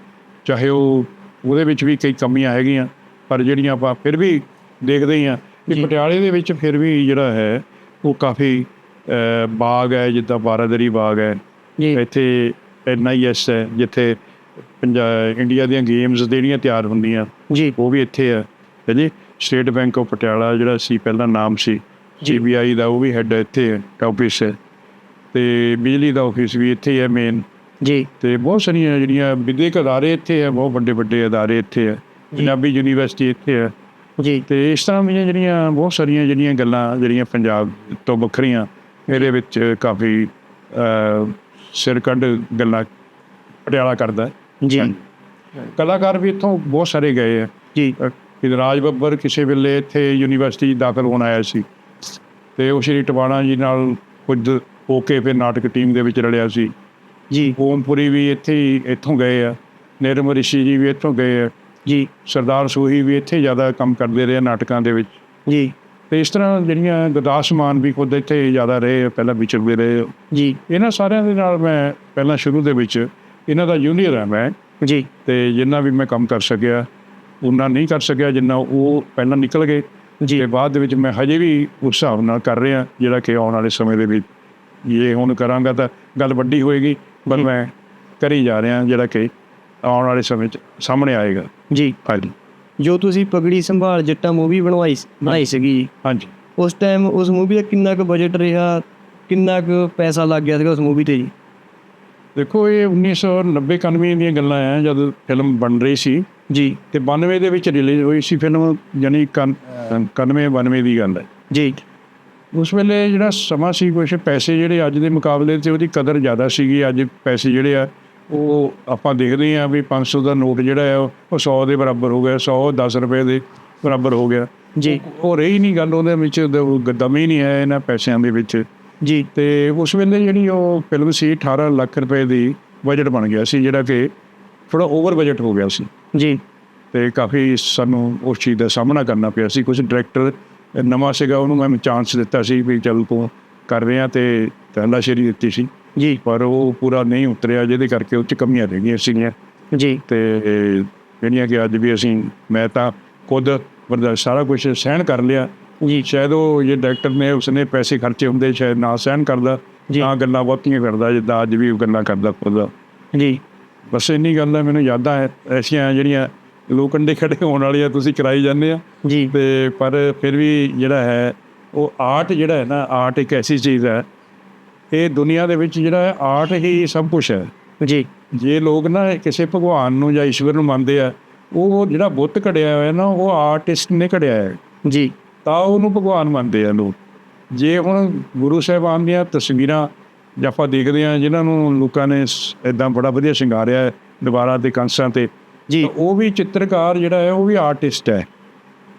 ਚਾਹੇ ਉਹ ਉਹਦੇ ਵਿੱਚ ਵੀ ਕਈ ਕਮੀਆਂ ਹੈਗੀਆਂ ਪਰ ਜਿਹੜੀਆਂ ਆਪਾਂ ਫਿਰ ਵੀ ਦੇਖਦੇ ਹੀ ਆ ਕਿ। ਪਟਿਆਲੇ ਦੇ ਵਿੱਚ ਫਿਰ ਵੀ ਜਿਹੜਾ ਹੈ ਉਹ ਕਾਫੀ ਬਾਗ ਹੈ ਜਿੱਦਾਂ ਬਾਰਾਦਰੀ ਬਾਗ ਹੈ। ਇੱਥੇ ਐਨਆਈਐਸ ਹੈ ਜਿੱਥੇ ਪੰਜਾਬ ਇੰਡੀਆ ਦੀਆਂ ਗੇਮਸ ਜਿਹੜੀਆਂ ਤਿਆਰ ਹੁੰਦੀਆਂ। ਜੀ। ਉਹ ਵੀ ਇੱਥੇ ਆ। ਹੈ ਜੀ ਸਟੇਟ ਬੈਂਕ ਆਫ ਪਟਿਆਲਾ ਜਿਹੜਾ ਸੀ ਪਹਿਲਾਂ ਨਾਮ ਸੀ ਜੀ। ਸੀਬੀਆਈ ਦਾ ਉਹ ਵੀ ਹੈੱਡ ਇੱਥੇ ਹੈ ਆਫਿਸ ਹੈ। ਤੇ ਬਿਜਲੀ ਦਾ ਆਫਿਸ ਵੀ ਇੱਥੇ ਹੈ ਮੇਨ ਜੀ। ਤੇ ਬਹੁਤ ਸਾਰੀਆਂ ਜਿਹੜੀਆਂ ਵਿਦਿਅਕ ਅਦਾਰੇ ਇੱਥੇ ਆ ਬਹੁਤ ਵੱਡੇ ਵੱਡੇ ਅਦਾਰੇ ਇੱਥੇ ਆ ਪੰਜਾਬੀ ਯੂਨੀਵਰਸਿਟੀ ਇੱਥੇ ਆ ਜੀ। ਤੇ ਇਸ ਤਰ੍ਹਾਂ ਦੀਆਂ ਜਿਹੜੀਆਂ ਬਹੁਤ ਸਾਰੀਆਂ ਜਿਹੜੀਆਂ ਗੱਲਾਂ ਜਿਹੜੀਆਂ ਪੰਜਾਬ ਤੋਂ ਵੱਖਰੀਆਂ ਇਹਦੇ ਵਿੱਚ ਕਾਫੀ ਸਿਰ ਕੱਢ ਗੱਲਾਂ ਪਟਿਆਲਾ ਕਰਦਾ ਹੈ। ਜੀ। ਕਲਾਕਾਰ ਵੀ ਇੱਥੋਂ ਬਹੁਤ ਸਾਰੇ ਗਏ ਆ ਜੀ। ਕਿ ਰਾਜ ਬੱਬਰ ਕਿਸੇ ਵੇਲੇ ਇੱਥੇ ਯੂਨੀਵਰਸਿਟੀ ਦਾਖਲ ਹੋਣ ਆਇਆ ਸੀ ਤੇ ਉਹ ਸ਼੍ਰੀ ਟਵਾਣਾ ਜੀ ਨਾਲ ਕੁਝ ਹੋ ਕੇ ਫਿਰ ਨਾਟਕ ਟੀਮ ਦੇ ਵਿੱਚ ਰਲਿਆ ਸੀ। ਜੀ। ਓਮਪੁਰੀ ਵੀ ਇੱਥੇ ਹੀ ਇੱਥੋਂ ਗਏ ਆ ਨਿਰਮ ਰਿਸ਼ੀ ਜੀ ਵੀ ਇੱਥੋਂ ਗਏ ਆ ਜੀ। ਸਰਦਾਰ ਸੂਹੀ ਵੀ ਇੱਥੇ ਜ਼ਿਆਦਾ ਕੰਮ ਕਰਦੇ ਰਹੇ ਨਾਟਕਾਂ ਦੇ ਵਿੱਚ। ਜੀ। ਤੇ ਇਸ ਤਰ੍ਹਾਂ ਜਿਹੜੀਆਂ ਗੁਰਦਾਸ ਮਾਨ ਵੀ ਖੁਦ ਇੱਥੇ ਜ਼ਿਆਦਾ ਰਹੇ ਪਹਿਲਾਂ ਵਿਚਰਦੇ ਰਹੇ। ਜੀ। ਇਹਨਾਂ ਸਾਰਿਆਂ ਦੇ ਨਾਲ ਮੈਂ ਪਹਿਲਾਂ ਸ਼ੁਰੂ ਦੇ ਵਿੱਚ ਇਹਨਾਂ ਦਾ ਜੂਨੀਅਰ ਹਾਂ ਮੈਂ। ਜੀ। ਤੇ ਜਿੰਨਾ ਵੀ ਮੈਂ ਕੰਮ ਕਰ ਸਕਿਆ ਉਹਨਾਂ ਨਹੀਂ ਕਰ ਸਕਿਆ ਜਿੰਨਾ ਉਹ ਪਹਿਲਾਂ ਨਿਕਲ ਗਏ। ਜੀ। ਤੇ ਬਾਅਦ ਦੇ ਵਿੱਚ ਮੈਂ ਹਜੇ ਵੀ ਉਸ ਹਿਸਾਬ ਨਾਲ ਕਰ ਰਿਹਾ ਜਿਹੜਾ ਕਿ ਆਉਣ ਵਾਲੇ ਸਮੇਂ ਦੇ ਵਿੱਚ ਇਹ ਹੁਣ ਕਰਾਂਗਾ ਤਾਂ ਗੱਲ ਵੱਡੀ ਹੋਏਗੀ ਪਰ ਮੈਂ ਕਰੀ ਜਾ ਰਿਹਾ ਜਿਹੜਾ ਕਿ ਆਉਣ ਵਾਲੇ ਸਮੇਂ 'ਚ ਸਾਹਮਣੇ ਆਏਗਾ। ਜੀ। ਹਾਂਜੀ। ਜੋ ਤੁਸੀਂ ਪਗੜੀ ਸੰਭਾਲ ਜੱਟਾ ਮੂਵੀ ਬਣਵਾਈ ਬਣਾਈ ਸੀਗੀ। ਹਾਂਜੀ। ਉਸ ਟਾਈਮ ਉਸ ਮੂਵੀ ਦਾ ਕਿੰਨਾ ਕੁ ਬਜਟ ਰਿਹਾ ਕਿੰਨਾ ਕੁ ਪੈਸਾ ਲੱਗ ਗਿਆ ਸੀਗਾ ਉਸ ਮੂਵੀ ਤੇ ਜੀ? ਦੇਖੋ ਇਹ 1990 91 ਦੀਆਂ ਗੱਲਾਂ ਆ ਜਦ ਫਿਲਮ ਬਣ ਰਹੀ ਸੀ। ਜੀ। ਤੇ 92 ਦੇ ਵਿੱਚ ਰਿਲੀਜ਼ ਹੋਈ ਸੀ ਫਿਲਮ ਯਾਨੀ 91 92 ਦੀ ਗੱਲ ਹੈ ਜੀ। ਉਸ ਵੇਲੇ ਜਿਹੜਾ ਸਮਾਂ ਸੀ ਕੁਛ ਪੈਸੇ ਜਿਹੜੇ ਅੱਜ ਦੇ ਮੁਕਾਬਲੇ ਤੇ ਉਹਦੀ ਕਦਰ ਜ਼ਿਆਦਾ ਸੀਗੀ। ਅੱਜ ਪੈਸੇ ਜਿਹੜੇ ਆ ਉਹ ਆਪਾਂ ਦੇਖਦੇ ਆ ਵੀ 500 ਦਾ ਨੋਟ ਜਿਹੜਾ ਆ ਉਹ 100 ਦੇ ਬਰਾਬਰ ਹੋ ਗਿਆ 100 10 ਰੁਪਏ ਦੇ ਬਰਾਬਰ ਹੋ ਗਿਆ। ਜੀ। ਉਹ ਰਹੀ ਨਹੀਂ ਗੱਲ ਉਹਦੇ ਵਿੱਚ ਦਮ ਹੀ ਨਹੀਂ ਹੈ ਇਹਨਾਂ ਪੈਸਿਆਂ ਦੇ ਵਿੱਚ। ਜੀ। ਤੇ ਉਸ ਵੇਲੇ ਜਿਹੜੀ ਉਹ ਫਿਲਮ ਸੀ 18 ਲੱਖ ਰੁਪਏ ਦੀ ਬਜਟ ਬਣ ਗਿਆ ਸੀ ਜਿਹੜਾ ਕਿ ਥੋੜਾ ਓਵਰ ਬਜਟ ਹੋ ਗਿਆ ਸੀ। ਜੀ। ਤੇ ਕਾਫੀ ਸਾਨੂੰ ਉਸ ਚੀਜ਼ ਦਾ ਸਾਹਮਣਾ ਕਰਨਾ ਪਿਆ ਸੀ। ਕੁਝ ਡਾਇਰੈਕਟਰ ਨਵਾਂ ਸੀਗਾ ਉਹਨੂੰ ਮੈਂ ਚਾਂਸ ਦਿੱਤਾ ਸੀ ਵੀ ਚੱਲ ਤੂੰ ਕਰ ਰਿਹਾ ਤੇ ਸ਼ੇਰੀ ਦਿੱਤੀ ਸੀ। ਜੀ। ਪਰ ਉਹ ਪੂਰਾ ਨਹੀਂ ਉਤਰਿਆ ਜਿਹਦੇ ਕਰਕੇ ਉਹ 'ਚ ਕਮੀਆਂ ਰਹਿ ਗਈਆਂ ਸੀਗੀਆਂ। ਜੀ। ਤੇ ਜਿਹੜੀਆਂ ਕਿ ਅੱਜ ਵੀ ਅਸੀਂ ਮੈਂ ਤਾਂ ਖੁਦ ਬਰਦਾਸ਼ਤ ਸਾਰਾ ਕੁਝ ਸਹਿਣ ਕਰ ਲਿਆ। ਜੀ ਸ਼ਾਇਦ ਉਹ ਜੇ ਡਾਇਰੈਕਟਰ ਨੇ ਉਸਨੇ ਪੈਸੇ ਖਰਚੇ ਹੁੰਦੇ ਸ਼ਾਇਦ ਨਾ ਸਹਿਣ ਕਰਦਾ। ਨਾ ਗੱਲਾਂ ਬਹੁਤੀਆਂ ਕਰਦਾ ਜਿੱਦਾਂ ਅੱਜ ਵੀ ਗੱਲਾਂ ਕਰਦਾ ਖੁਦ। ਜੀ। ਬਸ ਇੰਨੀ ਗੱਲ ਹੈ ਮੈਨੂੰ ਯਾਦਾਂ ਐਸੀਆਂ ਜਿਹੜੀਆਂ ਲੋਕੰਡੇ ਖੜੇ ਹੋਣ ਵਾਲੀਆਂ ਤੁਸੀਂ ਕਰਾਈ ਜਾਂਦੇ ਆ। ਜੀ। ਤੇ ਪਰ ਫਿਰ ਵੀ ਜਿਹੜਾ ਹੈ ਉਹ ਆਰਟ ਜਿਹੜਾ ਹੈ ਨਾ ਆਰਟ ਇੱਕ ਐਸੀ ਚੀਜ਼ ਹੈ ਇਹ ਦੁਨੀਆ ਦੇ ਵਿੱਚ ਜਿਹੜਾ ਹੈ ਆਰਟ ਹੀ ਸਭ ਕੁਝ ਹੈ। ਜੀ। ਜੇ ਲੋਕ ਨਾ ਕਿਸੇ ਭਗਵਾਨ ਨੂੰ ਜਾਂ ਈਸ਼ਵਰ ਨੂੰ ਮੰਨਦੇ ਆ ਉਹ ਜਿਹੜਾ ਬੁੱਤ ਘੜਿਆ ਹੋਇਆ ਨਾ ਉਹ ਆਰਟਿਸਟ ਨੇ ਘੜਿਆ ਹੈ। ਜੀ। ਤਾਂ ਉਹਨੂੰ ਭਗਵਾਨ ਮੰਨਦੇ ਆ ਲੋਕ। ਜੇ ਹੁਣ ਗੁਰੂ ਸਾਹਿਬਾਨ ਦੀਆਂ ਤਸਵੀਰਾਂ ਜਾਂ ਆਪਾਂ ਦੇਖਦੇ ਆ ਜਿਨ੍ਹਾਂ ਨੂੰ ਲੋਕਾਂ ਨੇ ਇਦਾਂ ਬੜਾ ਵਧੀਆ ਸ਼ਿੰਗਾਰਿਆ ਹੈ ਦੀਵਾਰਾਂ ਤੇ ਕੰਸਾਂ ਤੇ ਜੀ। ਉਹ ਵੀ ਚਿੱਤਰਕਾਰ ਜਿਹੜਾ ਹੈ ਉਹ ਵੀ ਆਰਟਿਸਟ ਹੈ।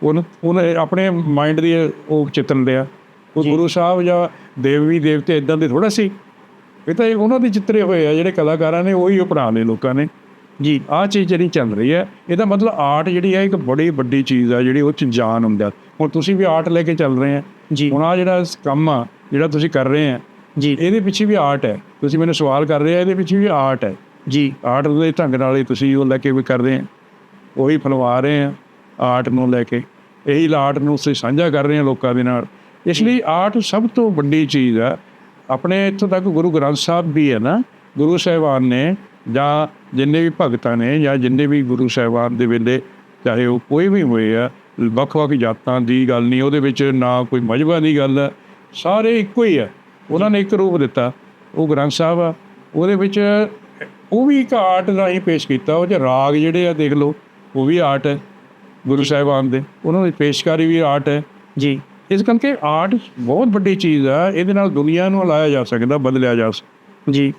ਉਹਨ ਉਹਨੇ ਆਪਣੇ ਮਾਈਂਡ ਦੀ ਉਹ ਚਿੱਤਰ ਲਿਆ। ਉਹ। ਗੁਰੂ ਸਾਹਿਬ ਜਾਂ ਦੇਵੀ ਦੇਵਤੇ ਇਦਾਂ ਦੇ ਥੋੜਾ ਸੀ। ਇਹ ਤਾਂ ਇਹ ਉਹਨਾਂ ਦੇ ਚਿੱਤਰੇ ਹੋਏ ਆ ਜਿਹੜੇ ਕਲਾਕਾਰਾਂ ਨੇ ਉਹੀ ਅਪਣਾ ਲਏ ਲੋਕਾਂ ਨੇ। ਜੀ। ਆਹ ਚੀਜ਼ ਜਿਹੜੀ ਚੱਲ ਰਹੀ ਹੈ ਇਹਦਾ ਮਤਲਬ ਆਰਟ ਜਿਹੜੀ ਹੈ ਇੱਕ ਬੜੀ ਵੱਡੀ ਚੀਜ਼ ਆ ਜਿਹੜੀ ਉਹ ਚ ਜਾਨ ਹੁੰਦਾ ਹੁਣ ਤੁਸੀਂ ਵੀ ਆਰਟ ਲੈ ਕੇ ਚੱਲ ਰਹੇ ਆ। ਜੀ। ਹੁਣ ਆ ਜਿਹੜਾ ਕੰਮ ਆ ਜਿਹੜਾ ਤੁਸੀਂ ਕਰ ਰਹੇ ਆ ਜੀ। ਇਹਦੇ ਪਿੱਛੇ ਵੀ ਆਰਟ ਹੈ। ਤੁਸੀਂ ਮੈਨੂੰ ਸਵਾਲ ਕਰ ਰਹੇ ਆ ਇਹਦੇ ਪਿੱਛੇ ਵੀ ਆਰਟ ਹੈ। ਜੀ। ਆਰਟ ਦੇ ਢੰਗ ਨਾਲ ਹੀ ਤੁਸੀਂ ਉਹ ਲੈ ਕੇ ਵੀ ਕਰਦੇ ਆ। ਉਹੀ ਫਲਵਾ ਰਹੇ ਆ ਆਰਟ ਨੂੰ ਲੈ ਕੇ। ਇਹੀ ਆਰਟ ਨੂੰ ਤੁਸੀਂ ਸਾਂਝਾ ਕਰ ਰਹੇ ਆ ਲੋਕਾਂ ਦੇ ਨਾਲ। ਇਸ ਲਈ ਆਰਟ ਸਭ ਤੋਂ ਵੱਡੀ ਚੀਜ਼ ਆ। ਆਪਣੇ ਇੱਥੋਂ ਤੱਕ ਗੁਰੂ ਗ੍ਰੰਥ ਸਾਹਿਬ ਵੀ ਹੈ ਨਾ ਗੁਰੂ ਸਾਹਿਬਾਨ ਨੇ ਜਾਂ ਜਿੰਨੇ ਵੀ ਭਗਤਾਂ ਨੇ ਜਾਂ ਜਿੰਨੇ ਵੀ ਗੁਰੂ ਸਾਹਿਬਾਨ ਦੇ ਵੇਲੇ ਚਾਹੇ ਉਹ ਕੋਈ ਵੀ ਹੋਏ ਆ ਵੱਖ-ਵੱਖ ਜਾਤਾਂ ਦੀ ਗੱਲ ਨਹੀਂ ਉਹਦੇ ਵਿੱਚ ਨਾ ਕੋਈ ਮਜ਼ਹਬਾਂ ਦੀ ਗੱਲ ਹੈ ਸਾਰੇ ਇੱਕੋ ਹੀ ਆ ਉਹਨਾਂ ਨੇ ਇੱਕ ਰੂਪ ਦਿੱਤਾ ਉਹ ਗ੍ਰੰਥ ਸਾਹਿਬ ਆ। ਉਹਦੇ ਵਿੱਚ ਉਹ ਵੀ ਇੱਕ ਆਰਟ ਰਾਹੀਂ ਪੇਸ਼ ਕੀਤਾ ਉਹ ਚ ਰਾਗ ਜਿਹੜੇ ਆ ਦੇਖ ਲਓ ਉਹ ਵੀ ਆਰਟ ਹੈ ਗੁਰੂ ਸਾਹਿਬਾਨ ਦੇ। ਉਹਨਾਂ ਦੀ ਪੇਸ਼ਕਾਰੀ ਵੀ ਆਰਟ ਹੈ। ਜੀ। ਇਸ ਕਰਕੇ ਆਰਟ ਬਹੁਤ ਵੱਡੀ ਚੀਜ਼ ਆ ਇਹਦੇ ਨਾਲ ਦੁਨੀਆ ਨੂੰ ਹਿਲਾਇਆ ਜਾ ਸਕਦਾ ਬਦਲਿਆ ਜਾ ਸਕਦਾ। ਜੀ।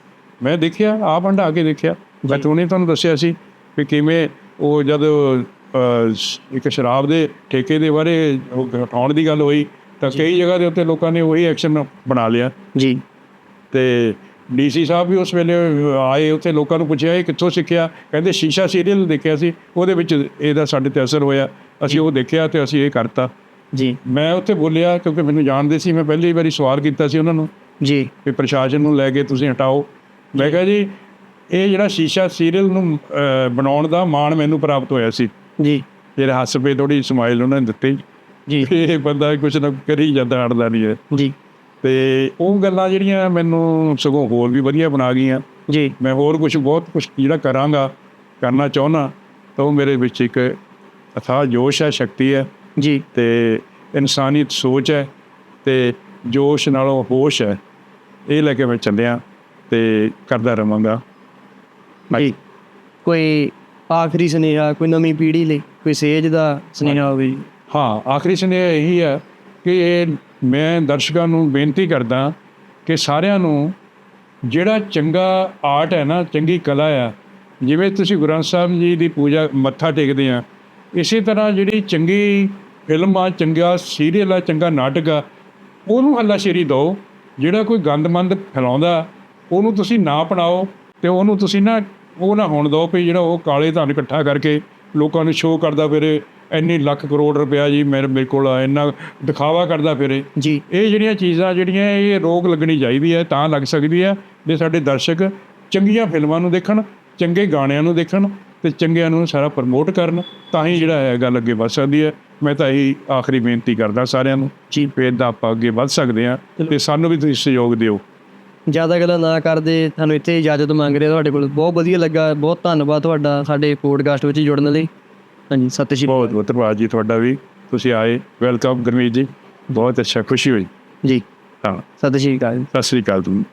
ਮੈਂ ਦੇਖਿਆ ਆਪ ਹੰਢਾ ਕੇ ਦੇਖਿਆ ਮੈਂ ਤੁਨੇ ਤੁਹਾਨੂੰ ਦੱਸਿਆ ਸੀ ਕਿ ਕਿਵੇਂ ਉਹ ਜਦ ਇੱਕ ਸ਼ਰਾਬ ਦੇ ਠੇਕੇ ਦੇ ਬਾਰੇ ਹਟਾਉਣ ਦੀ ਗੱਲ ਹੋਈ ਤਾਂ ਕਈ ਜਗ੍ਹਾ ਦੇ ਉੱਤੇ ਲੋਕਾਂ ਨੇ ਉਹੀ ਐਕਸ਼ਨ ਬਣਾ ਲਿਆ। ਜੀ। ਤੇ ਡੀਸੀ ਸਾਹਿਬ ਵੀ ਉਸ ਵੇਲੇ ਆਏ ਉੱਥੇ ਲੋਕਾਂ ਨੂੰ ਪੁੱਛਿਆ ਇਹ ਕਿੱਥੋਂ ਸਿੱਖਿਆ? ਕਹਿੰਦੇ ਸ਼ੀਸ਼ਾ ਸੀਰੀਅਲ ਦੇਖਿਆ ਸੀ ਉਹਦੇ ਵਿੱਚ ਇਹਦਾ ਸਾਡੇ ਤੇ ਅਸਰ ਹੋਇਆ। ਅਸੀਂ ਉਹ ਦੇਖਿਆ ਤੇ ਅਸੀਂ ਇਹ ਕਰਤਾ। ਜੀ। ਮੈਂ ਉੱਥੇ ਬੋਲਿਆ ਕਿਉਂਕਿ ਮੈਨੂੰ ਜਾਣਦੇ ਸੀ ਮੈਂ ਪਹਿਲੀ ਵਾਰੀ ਸਵਾਲ ਕੀਤਾ ਸੀ ਉਹਨਾਂ ਨੂੰ। ਜੀ। ਵੀ ਪ੍ਰਸ਼ਾਸਨ ਨੂੰ ਲੈ ਕੇ ਤੁਸੀਂ ਹਟਾਓ। ਮੈਂ ਕਿਹਾ ਜੀ ਇਹ ਜਿਹੜਾ ਸ਼ੀਸ਼ਾ ਸੀਰੀਅਲ ਨੂੰ ਬਣਾਉਣ ਦਾ ਮਾਣ ਮੈਨੂੰ ਪ੍ਰਾਪਤ ਹੋਇਆ ਸੀ। ਜੀ। ਜਿਹੜੇ ਹੱਸ ਪੇ ਥੋੜੀ ਸਮਾਈਲ ਉਹਨਾਂ ਨੇ ਦਿੱਤੀ। ਜੀ। ਇਹ ਬੰਦਾ ਕੁਛ ਨਾ ਕਰੀ ਜਾਂਦਾ ਅੜਦਾ ਨਹੀਂ ਹੈ। ਜੀ। ਤੇ ਉਹ ਗੱਲਾਂ ਜਿਹੜੀਆਂ ਮੈਨੂੰ ਸਗੋਂ ਹੋਰ ਵੀ ਵਧੀਆ ਬਣਾ ਗਈਆਂ। ਜੀ। ਮੈਂ ਹੋਰ ਕੁਝ ਬਹੁਤ ਕੁਝ ਜਿਹੜਾ ਕਰਾਂਗਾ ਕਰਨਾ ਚਾਹੁੰਦਾ ਤਾਂ ਉਹ ਮੇਰੇ ਵਿੱਚ ਇੱਕ ਅਥਾਹ ਜੋਸ਼ ਹੈ ਸ਼ਕਤੀ ਹੈ। ਜੀ। ਤੇ ਇਨਸਾਨੀਅਤ ਸੋਚ ਹੈ ਤੇ ਜੋਸ਼ ਨਾਲੋਂ ਹੋਸ਼ ਹੈ। ਇਹ ਲੈ ਕੇ ਮੈਂ ਚੱਲਿਆ ਤੇ ਕਰਦਾ ਰਵਾਂਗਾ। ਜੀ। ਕੋਈ ਆਖਰੀ ਸੁਨੇਹਾ, ਕੋਈ ਨਵੀਂ ਪੀੜ੍ਹੀ ਲਈ, ਕੋਈ ਸੇਜ ਦਾ ਸੁਨੇਹਾ ਹੋਵੇ ਜੀ। ਹਾਂ, ਆਖਰੀ ਸੁਨੇਹਾ ਇਹੀ ਹੈ ਕਿ ਇਹ ਮੈਂ ਦਰਸ਼ਕਾਂ ਨੂੰ ਬੇਨਤੀ ਕਰਦਾ ਕਿ ਸਾਰਿਆਂ ਨੂੰ ਜਿਹੜਾ ਚੰਗਾ ਆਰਟ ਹੈ ਨਾ, ਚੰਗੀ ਕਲਾ ਆ, ਜਿਵੇਂ ਤੁਸੀਂ ਗੁਰੂ ਗ੍ਰੰਥ ਸਾਹਿਬ ਜੀ ਦੀ ਪੂਜਾ ਮੱਥਾ ਟੇਕਦੇ ਆ, ਇਸੇ ਤਰ੍ਹਾਂ ਜਿਹੜੀ ਚੰਗੀ ਫਿਲਮ ਆ, ਚੰਗਾ ਸੀਰੀਅਲ ਆ, ਚੰਗਾ ਨਾਟਕ ਆ, ਉਹਨੂੰ ਹੱਲਾਸ਼ੇਰੀ ਦਿਓ, ਜਿਹੜਾ ਕੋਈ ਗੰਦਮੰਦ ਫੈਲਾਉਂਦਾ, ਉਹਨੂੰ ਤੁਸੀਂ ਨਾ ਅਪਣਾਓ ਤੇ ਉਹਨੂੰ ਤੁਸੀਂ ਨਾ ਉਹ ਨਾ ਹੋਣ ਦਿਓ ਵੀ ਜਿਹੜਾ ਉਹ ਕਾਲੇ ਧਨ ਇਕੱਠਾ ਕਰਕੇ ਲੋਕਾਂ ਨੂੰ ਸ਼ੋਅ ਕਰਦਾ ਫਿਰੇ ਇੰਨੀ ਲੱਖ ਕਰੋੜ ਰੁਪਇਆ ਜੀ ਮੇਰੇ ਮੇਰੇ ਕੋਲ ਆ, ਇੰਨਾ ਦਿਖਾਵਾ ਕਰਦਾ ਫਿਰੇ। ਜੀ। ਇਹ ਜਿਹੜੀਆਂ ਚੀਜ਼ਾਂ ਜਿਹੜੀਆਂ ਇਹ ਰੋਗ ਲੱਗਣੀ ਚਾਹੀਦੀ ਹੈ ਤਾਂ ਲੱਗ ਸਕਦੀ ਹੈ ਜੇ ਸਾਡੇ ਦਰਸ਼ਕ ਚੰਗੀਆਂ ਫਿਲਮਾਂ ਨੂੰ ਦੇਖਣ ਚੰਗੇ ਗਾਣਿਆਂ ਨੂੰ ਦੇਖਣ ਤੇ ਚੰਗਿਆਂ ਨੂੰ ਸਾਰਾ ਪ੍ਰਮੋਟ ਕਰਨ ਤਾਂ ਹੀ ਜਿਹੜਾ ਹੈ ਗੱਲ ਅੱਗੇ ਵੱਧ ਸਕਦੀ ਹੈ। ਮੈਂ ਤਾਂ ਇਹੀ ਆਖਰੀ ਬੇਨਤੀ ਕਰਦਾ ਸਾਰਿਆਂ ਨੂੰ ਜੀ। ਫੇਰ ਦਾ ਆਪਾਂ ਅੱਗੇ ਵੱਧ ਸਕਦੇ ਹਾਂ ਤੇ ਸਾਨੂੰ ਵੀ ਤੁਸੀਂ ਸਹਿਯੋਗ ਦਿਓ। ਜ਼ਿਆਦਾ ਗੱਲਾਂ ਨਾ ਕਰਦੇ ਤੁਹਾਨੂੰ ਇੱਥੇ ਇਜਾਜ਼ਤ ਮੰਗ ਰਿਹਾ ਤੁਹਾਡੇ ਕੋਲ। ਬਹੁਤ ਵਧੀਆ ਲੱਗਾ ਬਹੁਤ ਧੰਨਵਾਦ ਤੁਹਾਡਾ ਸਾਡੇ ਪੋਡਕਾਸਟ ਵਿੱਚ ਜੁੜਨ ਲਈ। ਹਾਂਜੀ ਸਤਿ ਸ਼੍ਰੀ ਬਹੁਤ ਬਹੁਤ ਧੰਨਵਾਦ ਜੀ ਤੁਹਾਡਾ ਵੀ। ਤੁਸੀਂ ਆਏ ਵੈਲਕਮ ਗੁਰਮੀਤ ਜੀ। ਬਹੁਤ ਅੱਛਾ ਖੁਸ਼ੀ ਹੋਈ। ਜੀ। ਹਾਂ। ਸਤਿ ਸ਼੍ਰੀ ਅਕਾਲ। ਸਤਿ ਸ੍ਰੀ ਅਕਾਲ ਤੁਹਾਨੂੰ